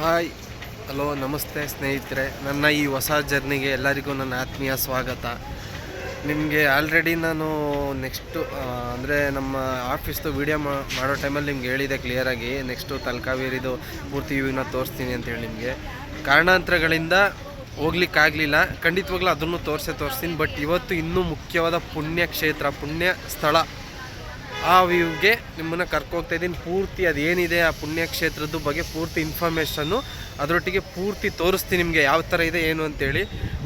Hi, hello, ನಮಸ್ತೆ ಸ್ನೇಹಿತರೆ. ನನ್ನ ಈ ಹೊಸ ಜರ್ನಿಗೆ ಎಲ್ಲರಿಗೂ ನನ್ನ ಆತ್ಮೀಯ ಸ್ವಾಗತ. ನಿಮಗೆ ಆಲ್ರೆಡಿ ನಾನು ನೆಕ್ಸ್ಟು ಅಂದರೆ ನಮ್ಮ ಆಫೀಸ್ದು ವೀಡಿಯೋ ಮಾಡೋ ಟೈಮಲ್ಲಿ ನಿಮ್ಗೆ ಹೇಳಿದೆ ಕ್ಲಿಯರಾಗಿ ನೆಕ್ಸ್ಟು ತಲಕಾವೇರಿದು ಪೂರ್ತಿ ವ್ಯೂನ ತೋರಿಸ್ತೀನಿ ಅಂತೇಳಿ ನಿಮಗೆ. ಕಾರಣಾಂತರಗಳಿಂದ ಹೋಗ್ಲಿಕ್ಕಾಗಲಿಲ್ಲ. ಖಂಡಿತವಾಗ್ಲೂ ಅದನ್ನು ತೋರಿಸೇ ತೋರಿಸ್ತೀನಿ. ಬಟ್ ಇವತ್ತು ಇನ್ನೂ ಮುಖ್ಯವಾದ ಪುಣ್ಯ ಕ್ಷೇತ್ರ ಪುಣ್ಯ ಸ್ಥಳ ಆ ವ್ಯೂಗೆ ನಿಮ್ಮನ್ನು ಕರ್ಕೋಗ್ತಾ ಇದ್ದೀನಿ. ಪೂರ್ತಿ ಅದೇನಿದೆ ಆ ಪುಣ್ಯಕ್ಷೇತ್ರದ ಬಗ್ಗೆ ಪೂರ್ತಿ ಇನ್ಫಾರ್ಮೇಷನ್ನು ಅದರೊಟ್ಟಿಗೆ ಪೂರ್ತಿ ತೋರಿಸ್ತೀನಿ ನಿಮಗೆ ಯಾವ ಥರ ಇದೆ, ಏನು ಅಂತೇಳಿ.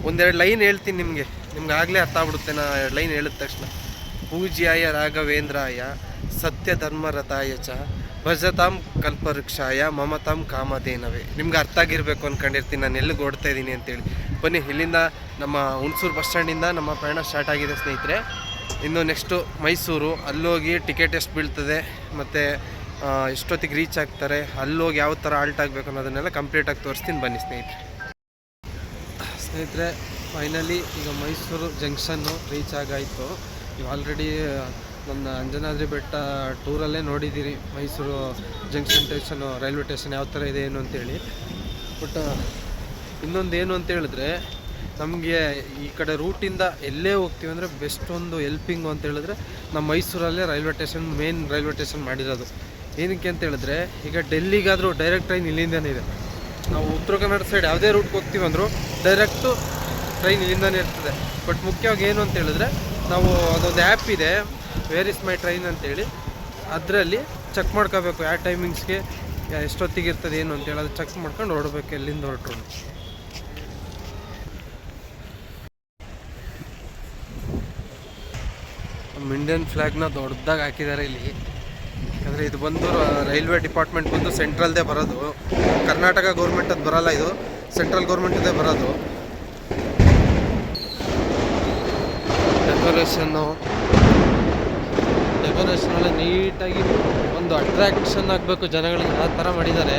ಒಂದೆರಡು ಲೈನ್ ಹೇಳ್ತೀನಿ ನಿಮಗೆ. ನಿಮ್ಗೆ ಆಗಲೇ ಅರ್ಥ ಆಗ್ಬಿಡುತ್ತೆ, ನಾ ಎರಡು ಲೈನ್ ಹೇಳಿದ ತಕ್ಷಣ. ಪೂಜ್ಯಾಯ ರಾಘವೇಂದ್ರಾಯ ಸತ್ಯ ಧರ್ಮರಥಾಯ ಚ, ಭಜತಾಂ ಕಲ್ಪವೃಕ್ಷಾಯ, ಮಮತಾಂ ಕಾಮಧೇನವೇ. ನಿಮ್ಗೆ ಅರ್ಥ ಆಗಿರಬೇಕು ಅಂದ್ಕೊಂಡಿರ್ತೀನಿ ನಾನು ಎಲ್ಲಿಗೆ ಓಡ್ತಾ ಇದ್ದೀನಿ ಅಂತೇಳಿ. ಬನ್ನಿ, ಇಲ್ಲಿಂದ ನಮ್ಮ ಹುಣಸೂರು ಬಸ್ ಸ್ಟ್ಯಾಂಡಿಂದ ನಮ್ಮ ಪ್ರಯಾಣ ಸ್ಟಾರ್ಟ್ ಆಗಿದೆ ಸ್ನೇಹಿತರೆ. ಇನ್ನು ನೆಕ್ಸ್ಟು ಮೈಸೂರು, ಅಲ್ಲೋಗಿ ಟಿಕೆಟ್ ಎಷ್ಟು ಬೀಳ್ತದೆ, ಮತ್ತು ಎಷ್ಟೊತ್ತಿಗೆ ರೀಚ್ ಆಗ್ತಾರೆ, ಅಲ್ಲೋಗಿ ಯಾವ ಥರ ಆಲ್ಟ್ ಆಗಬೇಕು ಅನ್ನೋದನ್ನೆಲ್ಲ ಕಂಪ್ಲೀಟಾಗಿ ತೋರಿಸ್ತೀನಿ. ಬನ್ನಿ ಸ್ನೇಹಿತರೆ. ಸ್ನೇಹಿತರೆ ಫೈನಲಿ ಈಗ ಮೈಸೂರು ಜಂಕ್ಷನ್ನು ರೀಚ್ ಆಗಾಯಿತು. ನೀವು ಆಲ್ರೆಡಿ ನನ್ನ ಅಂಜನಾದ್ರಿ ಬೆಟ್ಟ ಟೂರಲ್ಲೇ ನೋಡಿದ್ದೀರಿ. Mysuru junction station railway station ಯಾವ ಥರ ಇದೆ, ಏನು ಅಂತೇಳಿ. ಬಟ್ ಇನ್ನೊಂದು ಏನು ಅಂತ ಹೇಳಿದ್ರೆ ನಮಗೆ ಈ ಕಡೆ ರೂಟಿಂದ ಎಲ್ಲೇ ಹೋಗ್ತೀವಿ ಅಂದರೆ ಬೆಸ್ಟ್ ಒಂದು ಹೆಲ್ಪಿಂಗು ಅಂತ ಹೇಳಿದ್ರೆ ನಮ್ಮ ಮೈಸೂರಲ್ಲೇ railway station main railway station ಮಾಡಿರೋದು. ಏನಕ್ಕೆ ಅಂತ ಹೇಳಿದ್ರೆ, ಈಗ ಡೆಲ್ಲಿಗಾದರೂ ಡೈರೆಕ್ಟ್ ಟ್ರೈನ್ ಇಲ್ಲಿಂದನೇ ಇದೆ. ನಾವು ಉತ್ತರ ಕನ್ನಡ ಸೈಡ್ ಯಾವುದೇ ರೂಟ್ಗೆ ಹೋಗ್ತೀವಿ ಅಂದರೂ ಡೈರೆಕ್ಟು ಟ್ರೈನ್ ಇಲ್ಲಿಂದನೇ ಇರ್ತದೆ. ಬಟ್ ಮುಖ್ಯವಾಗಿ ಏನು ಅಂತ ಹೇಳಿದ್ರೆ, ನಾವು ಅದೊಂದು ಆ್ಯಪ್ ಇದೆ ವೇರ್ ಇಸ್ ಮೈ ಟ್ರೈನ್ ಅಂತೇಳಿ ಅದರಲ್ಲಿ ಚೆಕ್ ಮಾಡ್ಕೋಬೇಕು. ಯಾವ ಟೈಮಿಂಗ್ಸ್ಗೆ ಎಷ್ಟೊತ್ತಿಗೆ ಇರ್ತದೆ, ಏನು ಅಂತೇಳಿ ಅದು ಚೆಕ್ ಮಾಡ್ಕೊಂಡು ಹೊರಡ್ಬೇಕು ಎಲ್ಲಿಂದ ಹೊರಟ್ರು ಇಂಡಿಯನ್ ಫ್ಲ್ಯಾಗ್ನ ದೊಡ್ಡದಾಗಿ ಹಾಕಿದ್ದಾರೆ ಇಲ್ಲಿ. ಯಾಕಂದರೆ ಇದು ಬಂದು ರೈಲ್ವೆ ಡಿಪಾರ್ಟ್ಮೆಂಟ್ ಬಂದು ಸೆಂಟ್ರಲ್ದೇ ಬರೋದು. ಕರ್ನಾಟಕ ಗೌರ್ಮೆಂಟದ್ದು ಬರೋಲ್ಲ ಇದು. ಸೆಂಟ್ರಲ್ ಗೌರ್ಮೆಂಟದ್ದೇ ಬರೋದು. ಡೆಕೋರೇಷನ್ನು ಡೆಕೋರೇಷನ್ ನೀಟಾಗಿ ಒಂದು ಅಟ್ರಾಕ್ಷನ್ ಆಗಬೇಕು ಜನಗಳಿಗೆ ಆ ಥರ ಮಾಡಿದ್ದಾರೆ.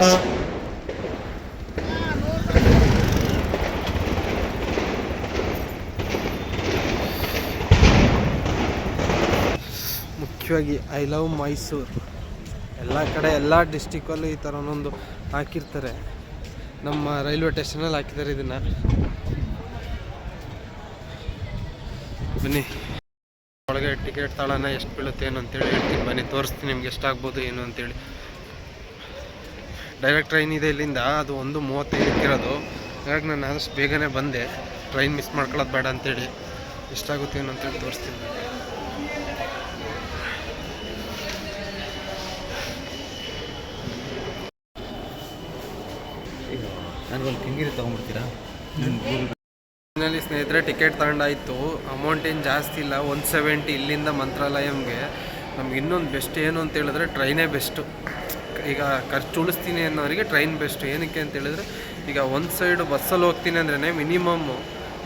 ಮುಖ್ಯವಾಗಿ ಐ ಲವ್ ಮೈಸೂರು ಎಲ್ಲ ಕಡೆ, ಎಲ್ಲ ಡಿಸ್ಟಿಕಲ್ಲೂ ಈ ಥರ ಒಂದೊಂದು ಹಾಕಿರ್ತಾರೆ. ನಮ್ಮ ರೈಲ್ವೆ ಸ್ಟೇಷನಲ್ಲಿ ಹಾಕಿದ್ದಾರೆ ಇದನ್ನು. ಬನ್ನಿ. ಒಳಗೆ ಟಿಕೆಟ್ ತಾಳನ ಎಷ್ಟು ಬೀಳುತ್ತೆ ಏನು ಅಂತೇಳಿ ಹೇಳ್ತೀನಿ. ಬನ್ನಿ, ತೋರಿಸ್ತೀನಿ ನಿಮ್ಗೆ ಎಷ್ಟಾಗ್ಬೋದು ಏನು ಅಂತೇಳಿ. ಡೈರೆಕ್ಟ್ ಟ್ರೈನ್ ಇದೆ ಇಲ್ಲಿಂದ. ಅದು ಒಂದು ಮೂವತ್ತೈದಕ್ಕೆ ಇರೋದು ಹಾಗಾಗಿ ನಾನು ಆದಷ್ಟು ಬೇಗನೆ ಬಂದೆ. ಟ್ರೈನ್ ಮಿಸ್ ಮಾಡ್ಕೊಳ್ಳೋದು ಬೇಡ ಅಂತೇಳಿ. ಎಷ್ಟಾಗುತ್ತೆ ಏನು ಅಂತೇಳಿ ತೋರಿಸ್ತೀನಿ. ನನಗೊಂದು ಕಿಂಗಿರಿ ತೊಗೊಂಡ್ಬಿಡ್ತೀರಾ? ಫೈನಲಿ ಸ್ನೇಹಿತರೆ, ಟಿಕೆಟ್ ತಗೊಂಡಾಯ್ತು. ಅಮೌಂಟ್ ಏನು ಜಾಸ್ತಿ ಇಲ್ಲ. ಒನ್ ಸೆವೆಂಟಿ ಇಲ್ಲಿಂದ ಮಂತ್ರಾಲಯಂಗೆ. ನಮ್ಗೆ ಇನ್ನೊಂದು ಬೆಸ್ಟ್ ಏನು ಅಂತ ಹೇಳಿದ್ರೆ, ಟ್ರೈನೇ ಬೆಸ್ಟು. ಈಗ ಖರ್ಚು ಉಳಿಸ್ತೀನಿ ಅನ್ನೋರಿಗೆ ಟ್ರೈನ್ ಬೆಸ್ಟ್. ಏನಕ್ಕೆ ಅಂತ ಹೇಳಿದ್ರೆ, ಈಗ ಒಂದು ಸೈಡು ಬಸ್ಸಲ್ಲಿ ಹೋಗ್ತೀನಿ ಅಂದ್ರೆ ಮಿನಿಮಮ್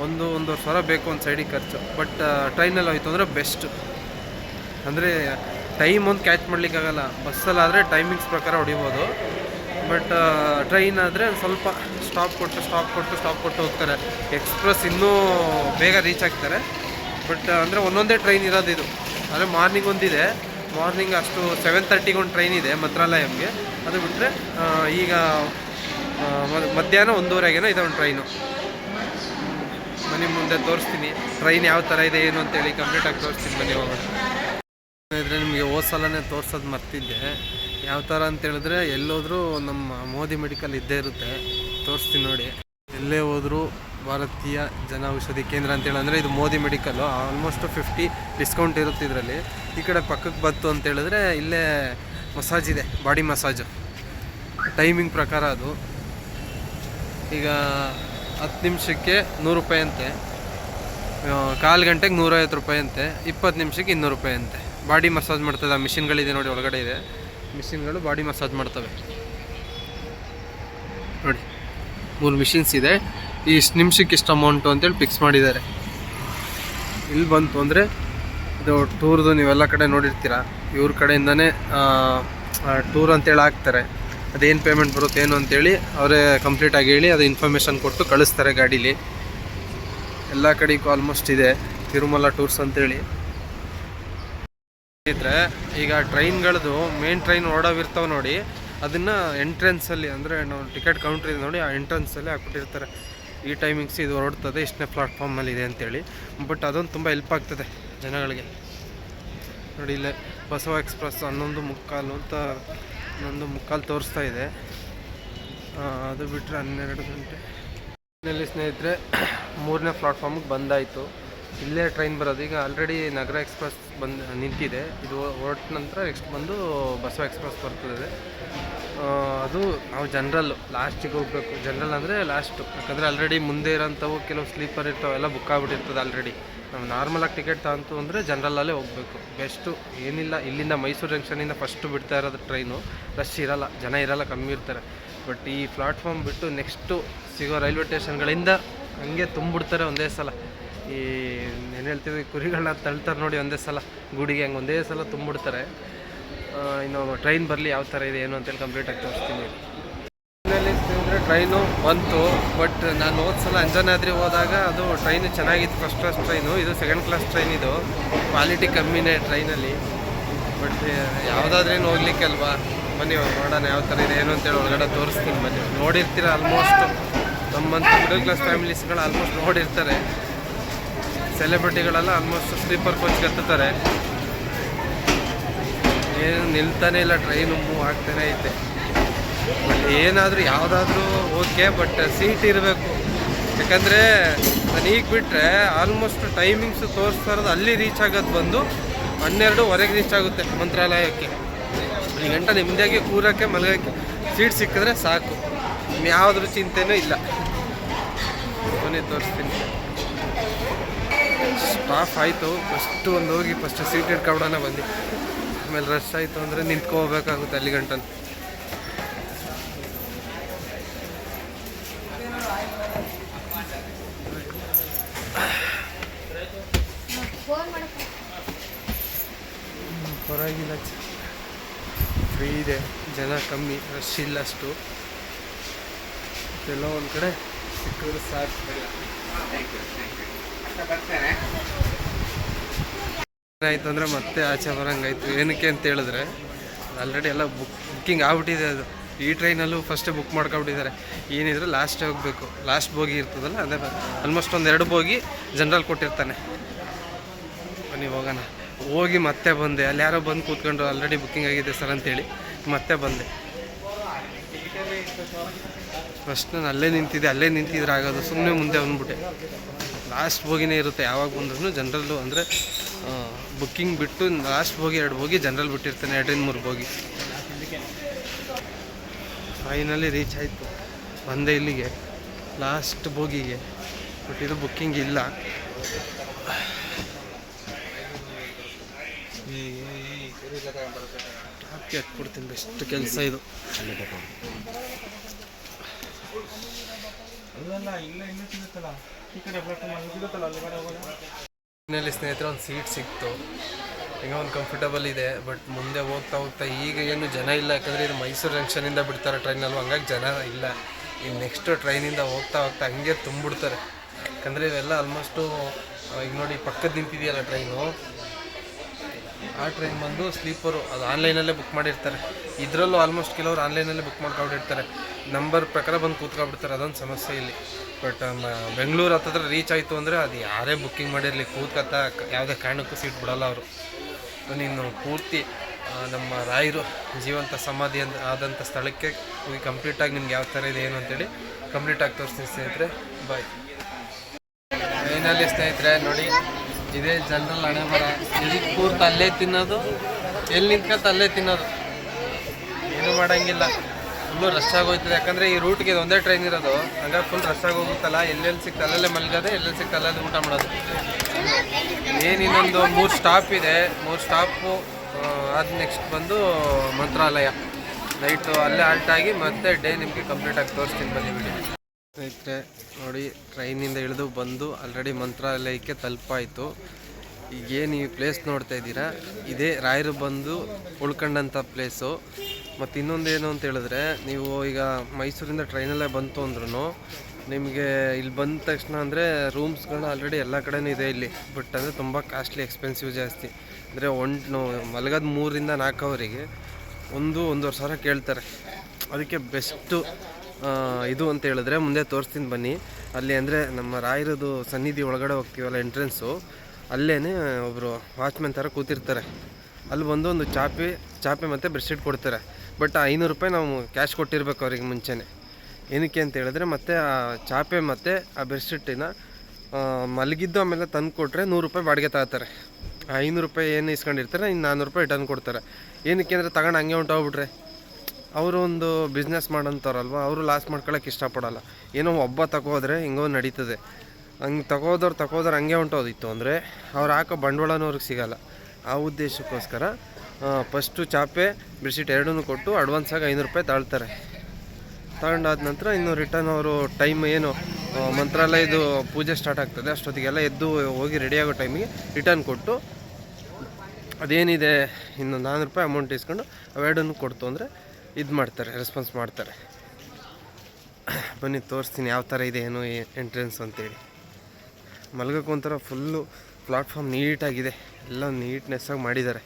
ಒಂದು, ಒಂದೂವರೆ ಸಾವಿರ ಬೇಕು ಒಂದು ಸೈಡಿಗೆ ಖರ್ಚು. ಬಟ್ ಟ್ರೈನಲ್ಲಿ ಹೋಯ್ತು ಅಂದರೆ ಬೆಸ್ಟ್. ಅಂದರೆ ಟೈಮ್ ಒಂದು ಕ್ಯಾಚ್ ಮಾಡ್ಲಿಕ್ಕಾಗಲ್ಲ. ಬಸ್ಸಲ್ಲಾದರೆ ಟೈಮಿಂಗ್ಸ್ ಪ್ರಕಾರ ಹೊಡಿಬೋದು. ಬಟ್ ಟ್ರೈನ್ ಆದರೆ ಸ್ವಲ್ಪ ಸ್ಟಾಪ್ ಕೊಟ್ಟು ಸ್ಟಾಪ್ ಕೊಟ್ಟು ಸ್ಟಾಪ್ ಕೊಟ್ಟು ಹೋಗ್ತಾರೆ. ಎಕ್ಸ್ಪ್ರೆಸ್ ಇನ್ನೂ ಬೇಗ ರೀಚ್ ಆಗ್ತಾರೆ. ಬಟ್ ಅಂದರೆ ಒಂದೊಂದೇ ಟ್ರೈನ್ ಇರೋದು ಇದು. ಅಂದರೆ ಮಾರ್ನಿಂಗ್ ಒಂದಿದೆ. ಮಾರ್ನಿಂಗ್ ಅಷ್ಟು ಸೆವೆನ್ ತರ್ಟಿಗೆ ಒಂದು ಟ್ರೈನ್ ಇದೆ ಮಂತ್ರಾಲಯಂಗೆ ಅದು ಬಿಟ್ಟರೆ ಈಗ ಮಧ್ಯಾಹ್ನ ಒಂದೂವರೆಗೇನೋ ಇದೆ ಒಂದು ಟ್ರೈನು ಮನೆ ಮುಂದೆ ತೋರಿಸ್ತೀನಿ. ಟ್ರೈನ್ ಯಾವ ಥರ ಇದೆ, ಏನು ಅಂತೇಳಿ ಕಂಪ್ಲೀಟಾಗಿ ತೋರಿಸ್ತೀನಿ ಬನ್ನಿ ಹೋಗೋಣ ನಿಮಗೆ ಹೋದ ಸಲನೇ ತೋರ್ಸೋದು ಮರ್ತಿದ್ದೆ. ಯಾವ ಥರ ಅಂತೇಳಿದ್ರೆ ಎಲ್ಲೋದ್ರೂ ನಮ್ಮ ಮೋದಿ ಮೆಡಿಕಲ್ ಇದ್ದೇ ಇರುತ್ತೆ. ತೋರಿಸ್ತೀನಿ ನೋಡಿ. ಎಲ್ಲೇ ಹೋದರೂ ಭಾರತೀಯ ಜನ ಔಷಧಿ ಕೇಂದ್ರ ಅಂತೇಳಿ ಅಂದರೆ ಇದು Modi medical almost fifty discount ಇರುತ್ತೆ ಇದರಲ್ಲಿ. ಈ ಕಡೆ ಪಕ್ಕಕ್ಕೆ ಬಂತು ಅಂತ ಹೇಳಿದ್ರೆ ಇಲ್ಲೇ ಮಸಾಜ್ ಇದೆ, ಬಾಡಿ ಮಸಾಜು. ಟೈಮಿಂಗ್ ಪ್ರಕಾರ ಅದು. ಈಗ ಹತ್ತು ನಿಮಿಷಕ್ಕೆ ನೂರು ರೂಪಾಯಿ ಅಂತೆ. ಕಾಲು ಗಂಟೆಗೆ ನೂರೈವತ್ತು ರೂಪಾಯಿ ಅಂತೆ. ಇಪ್ಪತ್ತು ನಿಮಿಷಕ್ಕೆ ಇನ್ನೂರು ರೂಪಾಯಿ ಅಂತೆ. ಬಾಡಿ ಮಸಾಜ್ ಮಾಡ್ತದೆ, ಆ ಮಿಷಿನ್ಗಳಿದೆ ನೋಡಿ ಒಳಗಡೆ ಇದೆ. ಮಿಷಿನ್ಗಳು ಬಾಡಿ ಮಸಾಜ್ ಮಾಡ್ತವೆ. ನೋಡಿ. ಮೂರು ಮಿಷಿನ್ಸ್ ಇದೆ. ಇಷ್ಟು ನಿಮಿಷಕ್ಕೆ ಇಷ್ಟು ಅಮೌಂಟು ಅಂತೇಳಿ ಫಿಕ್ಸ್ ಮಾಡಿದ್ದಾರೆ. ಇಲ್ಲಿ ಬಂತು ಅಂದರೆ ಇದು ಟೂರ್ದು ನೀವೆಲ್ಲ ಕಡೆ ನೋಡಿರ್ತೀರ. ಇವ್ರ ಕಡೆಯಿಂದನೇ ಟೂರ್ ಅಂತೇಳಿ ಹಾಕ್ತಾರೆ. ಅದೇನು ಪೇಮೆಂಟ್ ಬರುತ್ತೆ ಏನು ಅಂತೇಳಿ ಅವರೇ ಕಂಪ್ಲೀಟಾಗಿ ಹೇಳಿ ಅದು ಇನ್ಫಾರ್ಮೇಷನ್ ಕೊಟ್ಟು ಕಳಿಸ್ತಾರೆ ಗಾಡೀಲಿ. ಎಲ್ಲ ಕಡೆಗೂ ಆಲ್ಮೋಸ್ಟ್ ಇದೆ. ತಿರುಮಲ ಟೂರ್ಸ್ ಅಂತೇಳಿ. ಇದ್ರೆ ಈಗ ಟ್ರೈನ್ಗಳದ್ದು ಮೇನ್ ಟ್ರೈನ್ ಓಡೋವಿರ್ತಾವೆ ನೋಡಿ. ಅದನ್ನು ಎಂಟ್ರೆನ್ಸಲ್ಲಿ ಅಂದರೆ ನಾವು ಟಿಕೆಟ್ ಕೌಂಟ್ರ್ ಇದೆ ನೋಡಿ ಆ ಎಂಟ್ರೆನ್ಸಲ್ಲಿ ಹಾಕ್ಬಿಟ್ಟಿರ್ತಾರೆ. ಈ ಟೈಮಿಂಗ್ಸ್ ಇದು ಹೊರಡ್ತದೆ ಇಷ್ಟನೇ ಪ್ಲಾಟ್ಫಾರ್ಮಲ್ಲಿ ಇದೆ ಅಂತೇಳಿ. ಬಟ್ ಅದೊಂದು ತುಂಬ ಹೆಲ್ಪ್ ಆಗ್ತದೆ ಜನಗಳಿಗೆ. ನೋಡಿ ಇಲ್ಲೇ ಬಸವ ಎಕ್ಸ್ಪ್ರೆಸ್ ಹನ್ನೊಂದು ಮುಕ್ಕಾಲು ಅಂತ ಹನ್ನೊಂದು ಮುಕ್ಕಾಲು ತೋರಿಸ್ತಾ ಇದೆ. ಅದು ಬಿಟ್ಟರೆ ಹನ್ನೆರಡು ಗಂಟೆ. ಇಲ್ಲಿ ಸ್ನೇಹಿತರೆ, ಮೂರನೇ ಪ್ಲಾಟ್ಫಾರ್ಮಿಗೆ ಬಂದಾಯಿತು. ಇಲ್ಲೇ ಟ್ರೈನ್ ಬರೋದು. ಈಗ ಆಲ್ರೆಡಿ ನಗರ ಎಕ್ಸ್ಪ್ರೆಸ್ ಬಂದು ನಿಂತಿದೆ. ಇದು ಹೊರಟ ನಂತರ ನೆಕ್ಸ್ಟ್ ಬಂದು ಬಸವ ಎಕ್ಸ್ಪ್ರೆಸ್ ಬರ್ತದೆ ಅದು ನಾವು ಜನ್ರಲ್ಲು ಲಾಸ್ಟಿಗೆ ಹೋಗಬೇಕು. ಜನ್ರಲ್ ಅಂದರೆ ಲಾಸ್ಟು ಯಾಕಂದರೆ ಆಲ್ರೆಡಿ ಮುಂದೆ ಇರೋಂಥವು ಕೆಲವು ಸ್ಲೀಪರ್ ಇರ್ತಾವೆಲ್ಲ ಬುಕ್ ಆಗಿಬಿಟ್ಟಿರ್ತದೆ ಆಲ್ರೆಡಿ ನಾವು ನಾರ್ಮಲಾಗಿ ಟಿಕೆಟ್ ತಗಂತು ಅಂದರೆ ಜನ್ರಲ್ಲಲ್ಲೇ ಹೋಗಬೇಕು. ಬೆಸ್ಟು ಏನಿಲ್ಲ, ಇಲ್ಲಿಂದ ಮೈಸೂರು ಜಂಕ್ಷನಿಂದ ಫಸ್ಟು ಬಿಡ್ತಾ ಇರೋದು ಟ್ರೈನು ರಶ್ ಇರಲ್ಲ, ಜನ ಇರಲ್ಲ, ಕಮ್ಮಿ ಇರ್ತಾರೆ. ಬಟ್ ಈ ಪ್ಲಾಟ್ಫಾರ್ಮ್ ಬಿಟ್ಟು ನೆಕ್ಸ್ಟು ಸಿಗೋ ರೈಲ್ವೆ ಸ್ಟೇಷನ್ಗಳಿಂದ ಹಂಗೆ ತುಂಬಿಡ್ತಾರೆ ಒಂದೇ ಸಲ. ಈ ಏನು ಹೇಳ್ತೀವಿ, ಕುರಿಗಳನ್ನ ತಳ್ತಾರೆ ನೋಡಿ ಒಂದೇ ಸಲ. ಗುಡಿಗೆ ಹಂಗೆ ಒಂದೇ ಸಲ ತುಂಬಿಡ್ತಾರೆ. ಇನ್ನು ಟ್ರೈನ್ ಬರಲಿ ಯಾವ ಥರ ಇದೆ, ಏನು ಅಂತೇಳಿ ಕಂಪ್ಲೀಟಾಗಿ ತೋರಿಸ್ತೀನಿ. ಅಂದರೆ ಟ್ರೈನು ಬಂತು ಬಟ್ ನಾನು ಹೋದ ಸಲ ಅಂಜನಾದ್ರಿ ಹೋದಾಗ ಅದು ಟ್ರೈನು ಚೆನ್ನಾಗಿತ್ತು ಫಸ್ಟ್ ಕ್ಲಾಸ್ ಟ್ರೈನು ಇದು ಸೆಕೆಂಡ್ ಕ್ಲಾಸ್ ಟ್ರೈನ್ ಇದು. ಕ್ವಾಲಿಟಿ ಕಮ್ಮಿನೇ ಟ್ರೈನಲ್ಲಿ ಬಟ್ ಯಾವುದಾದ್ರೇನು ಹೋಗ್ಲಿಕ್ಕೆ ಅಲ್ವಾ? ಬನ್ನಿ ನೋಡೋಣ ಯಾವ ಥರ ಇದೆ, ಏನು ಅಂತೇಳಿ ಒಳಗಡೆ ತೋರಿಸ್ತೀನಿ, ಬನ್ನಿ. ನೋಡಿರ್ತೀರ ಆಲ್ಮೋಸ್ಟ್ ನಮ್ಮಂಥ ಮಿಡಲ್ ಕ್ಲಾಸ್ ಫ್ಯಾಮಿಲೀಸ್ಗಳು ಆಲ್ಮೋಸ್ಟ್ ನೋಡಿರ್ತಾರೆ. ಸೆಲೆಬ್ರಿಟಿಗಳೆಲ್ಲ ಆಲ್ಮೋಸ್ಟ್ ಸ್ಲೀಪರ್ ಕೋಚ್ಗೆ ಹತ್ತುತ್ತಾರೆ ಏನು ನಿಲ್ತಾನೆ ಇಲ್ಲ ಟ್ರೈನು ಮೂವ್ ಆಗ್ತಾನೆ ಐತೆ. ಬಟ್ ಏನಾದರೂ ಯಾವುದಾದ್ರೂ ಓಕೆ ಬಟ್ ಸೀಟ್ ಇರಬೇಕು. ಯಾಕಂದರೆ ನಾನು ಈಗ ಬಿಟ್ಟರೆ ಆಲ್ಮೋಸ್ಟ್ ಟೈಮಿಂಗ್ಸ್ ತೋರಿಸ್ತಾ ಇರೋದು ಅಲ್ಲಿ ರೀಚ್ ಆಗೋದು ಬಂದು ಹನ್ನೆರಡುವರೆಗೆ ರೀಚ್ ಆಗುತ್ತೆ ಮಂತ್ರಾಲಯಕ್ಕೆ. ಈ ಗಂಟೆ ನಿಮ್ಮದಾಗಿ ಕೂರೋಕ್ಕೆ, ಮಲಗೋಕ್ಕೆ ಸೀಟ್ ಸಿಕ್ಕಿದ್ರೆ ಸಾಕು. ಯಾವುದ್ರ ಚಿಂತೆನೂ ಇಲ್ಲ. ಕೊನೆ ತೋರಿಸ್ತೀನಿ. ಸ್ಟಾಫ್ ಆಯಿತು. ಫಸ್ಟು ಒಂದು ಹೋಗಿ ಫಸ್ಟ್ ಸೀಟ್ ಇಟ್ಕೊಬಿಡೋಣ ಬಂದು ಆಮೇಲೆ ರಶ್ ಆಯಿತು ಅಂದರೆ ನಿಂತ್ಕೋಬೇಕಾಗುತ್ತೆ ಅಲ್ಲಿ ಗಂಟನ. ಪರವಾಗಿಲ್ಲ. ಫ್ರೀ ಇದೆ. ಜನ ಕಮ್ಮಿ ರಶ್ ಇಲ್ಲ ಅಷ್ಟು. ಎಲ್ಲ ಒಂದು ಕಡೆ ಸಿಕ್ಕಿದ್ರೆ ಸಾಕು. ಏನಾಯ್ತು ಅಂದರೆ ಮತ್ತೆ ಆಚೆ ಬರಂಗಾಯ್ತು. ಏನಕ್ಕೆ ಅಂತ ಹೇಳಿದ್ರೆ ಆಲ್ರೆಡಿ ಎಲ್ಲ ಬುಕ್ ಬುಕ್ಕಿಂಗ್ ಆಗ್ಬಿಟ್ಟಿದೆ ಅದು. ಈ ಟ್ರೈನಲ್ಲೂ ಫಸ್ಟೇ ಬುಕ್ ಮಾಡ್ಕೊಬಿಟ್ಟಿದ್ದಾರೆ ಏನಿದ್ರೆ ಲಾಸ್ಟೇ ಹೋಗಬೇಕು. ಲಾಸ್ಟ್ ಬೋಗಿ ಇರ್ತದಲ್ಲ, ಅದೇ ಆಲ್ಮೋಸ್ಟ್ ಒಂದು ಎರಡು ಬೋಗಿ ಜನರಲ್ ಕೊಟ್ಟಿರ್ತಾನೆ. ಬನ್ನಿ, ಹೋಗೋಣ. ಹೋಗಿ ಮತ್ತೆ ಬಂದೆ. ಅಲ್ಲಿ ಯಾರೋ ಬಂದು ಕೂತ್ಕೊಂಡು ಆಲ್ರೆಡಿ ಬುಕ್ಕಿಂಗ್ ಆಗಿದೆ ಸರ್ ಅಂತೇಳಿ ಮತ್ತೆ ಬಂದೆ. ಫಸ್ಟ್ ನಾನು ಅಲ್ಲೇ ನಿಂತಿದ್ದೆ. ಅಲ್ಲೇ ನಿಂತಿದ್ರೆ ಆಗೋದು. ಸುಮ್ಮನೆ ಮುಂದೆ ಬಂದ್ಬಿಟ್ಟೆ. ಲಾಸ್ಟ್ ಬೋಗಿನೇ ಇರುತ್ತೆ ಯಾವಾಗ ಬಂದ್ರೂ ಜನರಲ್ಲು ಅಂದರೆ ಬುಕ್ಕಿಂಗ್ ಬಿಟ್ಟು ಲಾಸ್ಟ್ ಹೋಗಿ ಎರಡು ಹೋಗಿ ಜನರಲ್ ಬಿಟ್ಟಿರ್ತಾನೆ ಎರಡರಿಂದ ಮೂರು ಹೋಗಿ ಫೈನಲಿ ರೀಚ್ ಆಯಿತು ಬಂದೆ ಇಲ್ಲಿಗೆ ಲಾಸ್ಟ್ ಬೋಗಿಗೆ ಬಟ್ ಇದು ಬುಕ್ಕಿಂಗ್ ಇಲ್ಲ ಹಾಕಿ ಹಾಕ್ಬಿಡ್ತೀನಿ ಬೆಸ್ಟ್ ಕೆಲಸ ಇದು ಫೈನಲಿ ಸ್ನೇಹಿತರೆ, ಒಂದು ಸೀಟ್ ಸಿಕ್ತು. ಈಗ ಒಂದು ಕಂಫರ್ಟಬಲ್ ಇದೆ ಬಟ್ ಮುಂದೆ ಹೋಗ್ತಾ ಹೋಗ್ತಾ ಈಗ ಏನು ಜನ ಇಲ್ಲ, ಯಾಕಂದರೆ ಇದು ಮೈಸೂರು ಜಂಕ್ಷನಿಂದ ಬಿಡ್ತಾರೆ ಅಲ್ವಾ? ಹಂಗಾಗಿ ಜನ ಇಲ್ಲ. ಈಗ ನೆಕ್ಸ್ಟ್ ಟ್ರೈನಿಂದ ಹೋಗ್ತಾ ಹೋಗ್ತಾ ಹಂಗೆ ತುಂಬಿಡ್ತಾರೆ. ಯಾಕಂದರೆ ಇವೆಲ್ಲ ಆಲ್ಮೋಸ್ಟು ಈಗ ನೋಡಿ, ಪಕ್ಕದ ನಿಂತಿದೆಯಲ್ಲ ಟ್ರೈನು ಆ ಟ್ರೈನ್ ಬಂದು ಸ್ಲೀಪರು ಅದು ಆನ್ಲೈನಲ್ಲೇ ಬುಕ್ ಮಾಡಿರ್ತಾರೆ. ಇದರಲ್ಲೂ ಆಲ್ಮೋಸ್ಟ್ ಕೆಲವರು ಆನ್ಲೈನಲ್ಲೇ ಬುಕ್ ಮಾಡ್ಕೊಂಡಿರ್ತಾರೆ ನಂಬರ್ ಪ್ರಕಾರ ಬಂದು ಕೂತ್ಕೊಂಡ್ಬಿಡ್ತಾರೆ, ಅದೊಂದು ಸಮಸ್ಯೆ ಇಲ್ಲಿ. ಬಟ್ ಬೆಂಗಳೂರು ಹತ್ತಿರ ರೀಚ್ ಆಯಿತು ಅಂದರೆ ಅದು ಯಾರೇ ಬುಕ್ಕಿಂಗ್ ಮಾಡಿರಲಿ ಕೂತ್ಕತ್ತ ಯಾವುದೇ ಕಾರಣಕ್ಕೂ ಸೀಟ್ ಬಿಡೋಲ್ಲ ಅವರು. ನೀನು ಪೂರ್ತಿ ನಮ್ಮ ರಾಯರು ಜೀವಂತ ಸಮಾಧಿ ಅಂತ ಆದಂಥ ಸ್ಥಳಕ್ಕೆ ಹೋಗಿ ಕಂಪ್ಲೀಟಾಗಿ ನಿಮ್ಗೆ ಯಾವ ಥರ ಇದೆ, ಏನು ಅಂತೇಳಿ ಕಂಪ್ಲೀಟಾಗಿ ತೋರಿಸ್ತೀನಿ ಸ್ನೇಹಿತರೆ. ಬಾಯ್ ಫೈನಲಿ ಸ್ನೇಹಿತರೆ, ನೋಡಿ. ಇದೇ ಜನರಲ್ ಹಣೆ ಬರ ಎಲ್ಲಿ ಕೂರ್ತು ಅಲ್ಲೇ ತಿನ್ನೋದು, ಎಲ್ಲಿ ನಿಂತ್ಕೊತ ಅಲ್ಲೇ ತಿನ್ನೋದು. ಏನು ಮಾಡೋಂಗಿಲ್ಲ. ಫುಲ್ಲು ರಶ್ ಆಗೋಯ್ತದೆ. ಯಾಕಂದರೆ ಈ ರೂಟ್ಗೆ ಇದು ಒಂದೇ ಟ್ರೈನ್ ಇರೋದು. ಹಂಗಾಗಿ ಫುಲ್ ರಶ್ ಆಗೋಗುತ್ತಲ್ಲ? ಎಲ್ಲೆಲ್ಲಿ ಸಿಕ್ತು ಅಲ್ಲಲ್ಲೇ ಮಲ್ಗೋದೆ, ಎಲ್ಲೆಲ್ಲಿ ಸಿಕ್ತು ಅಲ್ಲಲ್ಲಿ ಊಟ ಮಾಡೋದು. ಏನು ಇನ್ನೊಂದು ಮೂರು ಸ್ಟಾಪ್ ಇದೆ. ಮೂರು ಸ್ಟಾಪು ಅದು ನೆಕ್ಸ್ಟ್ ಬಂದು ಮಂತ್ರಾಲಯ. ನೈಟು ಅಲ್ಲೇ ಆಲ್ಟಾಗಿ ಮತ್ತೆ ಡೇ ನಿಮಗೆ ಕಂಪ್ಲೀಟಾಗಿ ತೋರಿಸ್ತೀನಿ ಬನ್ನಿ ವಿಡಿಯೋ ಸ್ನೇಹಿತರೆ, ನೋಡಿ, ಟ್ರೈನಿಂದ ಇಳಿದು ಬಂದು ಆಲ್ರೆಡಿ ಮಂತ್ರಾಲಯಕ್ಕೆ ತಲುಪಾಯಿತು. ಈಗೇನು ಈ ಪ್ಲೇಸ್ ನೋಡ್ತಾ ಇದ್ದೀರಾ? ಇದೇ ರಾಯರು ಬಂದು ಉಳ್ಕೊಂಡಂಥ ಪ್ಲೇಸು ಮತ್ತು ಇನ್ನೊಂದೇನು ಅಂತ ಹೇಳಿದ್ರೆ, ನೀವು ಈಗ ಮೈಸೂರಿಂದ ಟ್ರೈನಲ್ಲೇ ಬಂತು ಅಂದ್ರೂ ನಿಮಗೆ ಇಲ್ಲಿ ಬಂದ ತಕ್ಷಣ ಅಂದರೆ ರೂಮ್ಸ್ಗಳು ಆಲ್ರೆಡಿ ಎಲ್ಲ ಕಡೆನೂ ಇದೆ ಇಲ್ಲಿ. ಬಟ್ ಅಂದರೆ ತುಂಬ ಕಾಸ್ಟ್ಲಿ ಎಕ್ಸ್ಪೆನ್ಸಿವ್ ಜಾಸ್ತಿ. ಅಂದರೆ ಒಂದು ಮಲಗದ ಮೂರರಿಂದ ನಾಲ್ಕು ಅವರಿಗೆ ಒಂದು, ಒಂದೂವರೆ ಸಾವಿರ ಕೇಳ್ತಾರೆ. ಅದಕ್ಕೆ ಬೆಸ್ಟು ಇದು ಅಂತ ಹೇಳಿದ್ರೆ ಮುಂದೆ ತೋರಿಸ್ತೀನಿ ಬನ್ನಿ. ಅಲ್ಲಿ ಅಂದರೆ ನಮ್ಮ ರಾಯರದು ಸನ್ನಿಧಿ ಒಳಗಡೆ ಹೋಗ್ತೀವಲ್ಲ ಎಂಟ್ರೆನ್ಸು ಅಲ್ಲೇ ಒಬ್ಬರು ವಾಚ್ಮ್ಯಾನ್ ಥರ ಕೂತಿರ್ತಾರೆ. ಅಲ್ಲಿ ಬಂದು ಒಂದು ಚಾಪೆ ಚಾಪೆ ಮತ್ತು ಬೆಡ್ಶೀಟ್ ಕೊಡ್ತಾರೆ. ಬಟ್ ಐನೂರು ರೂಪಾಯಿ ನಾವು ಕ್ಯಾಶ್ ಕೊಟ್ಟಿರ್ಬೇಕು ಅವ್ರಿಗೆ ಮುಂಚೆನೇ. ಏನಕ್ಕೆ ಅಂತ ಹೇಳಿದ್ರೆ ಮತ್ತೆ ಆ ಚಾಪೆ ಮತ್ತು ಆ ಬೆಡ್ಶೀಟಿನ ಮಲಗಿದ್ದು ಆಮೇಲೆ ತಂದು ಕೊಟ್ಟರೆ ನೂರು ರೂಪಾಯಿ ಬಾಡಿಗೆ ತಗೋತಾರೆ ಐನೂರು ರೂಪಾಯಿ ಏನು ಇಸ್ಕೊಂಡಿರ್ತಾರೆ ಇನ್ನು ನಾನ್ನೂರು ರೂಪಾಯಿ ರಿಟರ್ನ್ ಕೊಡ್ತಾರೆ. ಏನಕ್ಕೆ ಅಂದರೆ ತಗೊಂಡು ಹಂಗೆ ಹೊಂಟೋಗ್ಬಿಟ್ರೆ ಅವರು ಒಂದು ಬಿಸ್ನೆಸ್ ಮಾಡೋಂಥವ್ರಲ್ವ ಅವರು ಲಾಸ್ ಮಾಡ್ಕೊಳಕ್ಕೆ ಇಷ್ಟಪಡಲ್ಲ. ಏನೋ ಒಬ್ಬ ತಗೋದ್ರೆ ಹಿಂಗೋ ನಡೀತದೆ. ಹಂಗೆ ತಗೋದವ್ರು ತಗೋದ್ರೆ ಹಂಗೆ ಹೊಂಟೋದಿತ್ತು ಅಂದರೆ ಅವ್ರು ಹಾಕೋ ಬಂಡವಾಳನೂ ಅವ್ರಿಗೆ ಸಿಗಲ್ಲ. ಆ ಉದ್ದೇಶಕ್ಕೋಸ್ಕರ ಫಸ್ಟು ಚಾಪೆ ಬೆಡ್ಶೀಟ್ ಎರಡೂ ಕೊಟ್ಟು ಅಡ್ವಾನ್ಸಾಗಿ ಐನೂರು ರೂಪಾಯಿ ತಾಳ್ತಾರೆ. ತಗೊಂಡಾದ ನಂತರ ಇನ್ನು ರಿಟರ್ನ್ ಅವರು ಟೈಮ್ ಏನು ಮಂತ್ರಾಲಯದು ಪೂಜೆ ಸ್ಟಾರ್ಟ್ ಆಗ್ತದೆ. ಅಷ್ಟೊತ್ತಿಗೆಲ್ಲ ಎದ್ದು ಹೋಗಿ ರೆಡಿಯಾಗೋ ಟೈಮಿಗೆ ರಿಟರ್ನ್ ಕೊಟ್ಟು ಅದೇನಿದೆ ಇನ್ನೊಂದು ನಾನ್ನೂರು ರೂಪಾಯಿ ಅಮೌಂಟ್ ಇಸ್ಕೊಂಡು ಅವೆರಡನ್ನು ಕೊಡ್ತು ಅಂದರೆ ಇದು ಮಾಡ್ತಾರೆ ರೆಸ್ಪಾನ್ಸ್ ಮಾಡ್ತಾರೆ. ಬನ್ನಿ, ತೋರಿಸ್ತೀನಿ ಯಾವ ಥರ ಇದೆ ಏನು ಎಂಟ್ರೆನ್ಸ್ ಅಂತೇಳಿ. ಮಲಗಕ್ಕೆ ಒಂಥರ ಫುಲ್ಲು ಪ್ಲಾಟ್ಫಾರ್ಮ್ ನೀಟಾಗಿದೆ. ಎಲ್ಲ ನೀಟ್ನೆಸ್ಸಾಗಿ ಮಾಡಿದ್ದಾರೆ.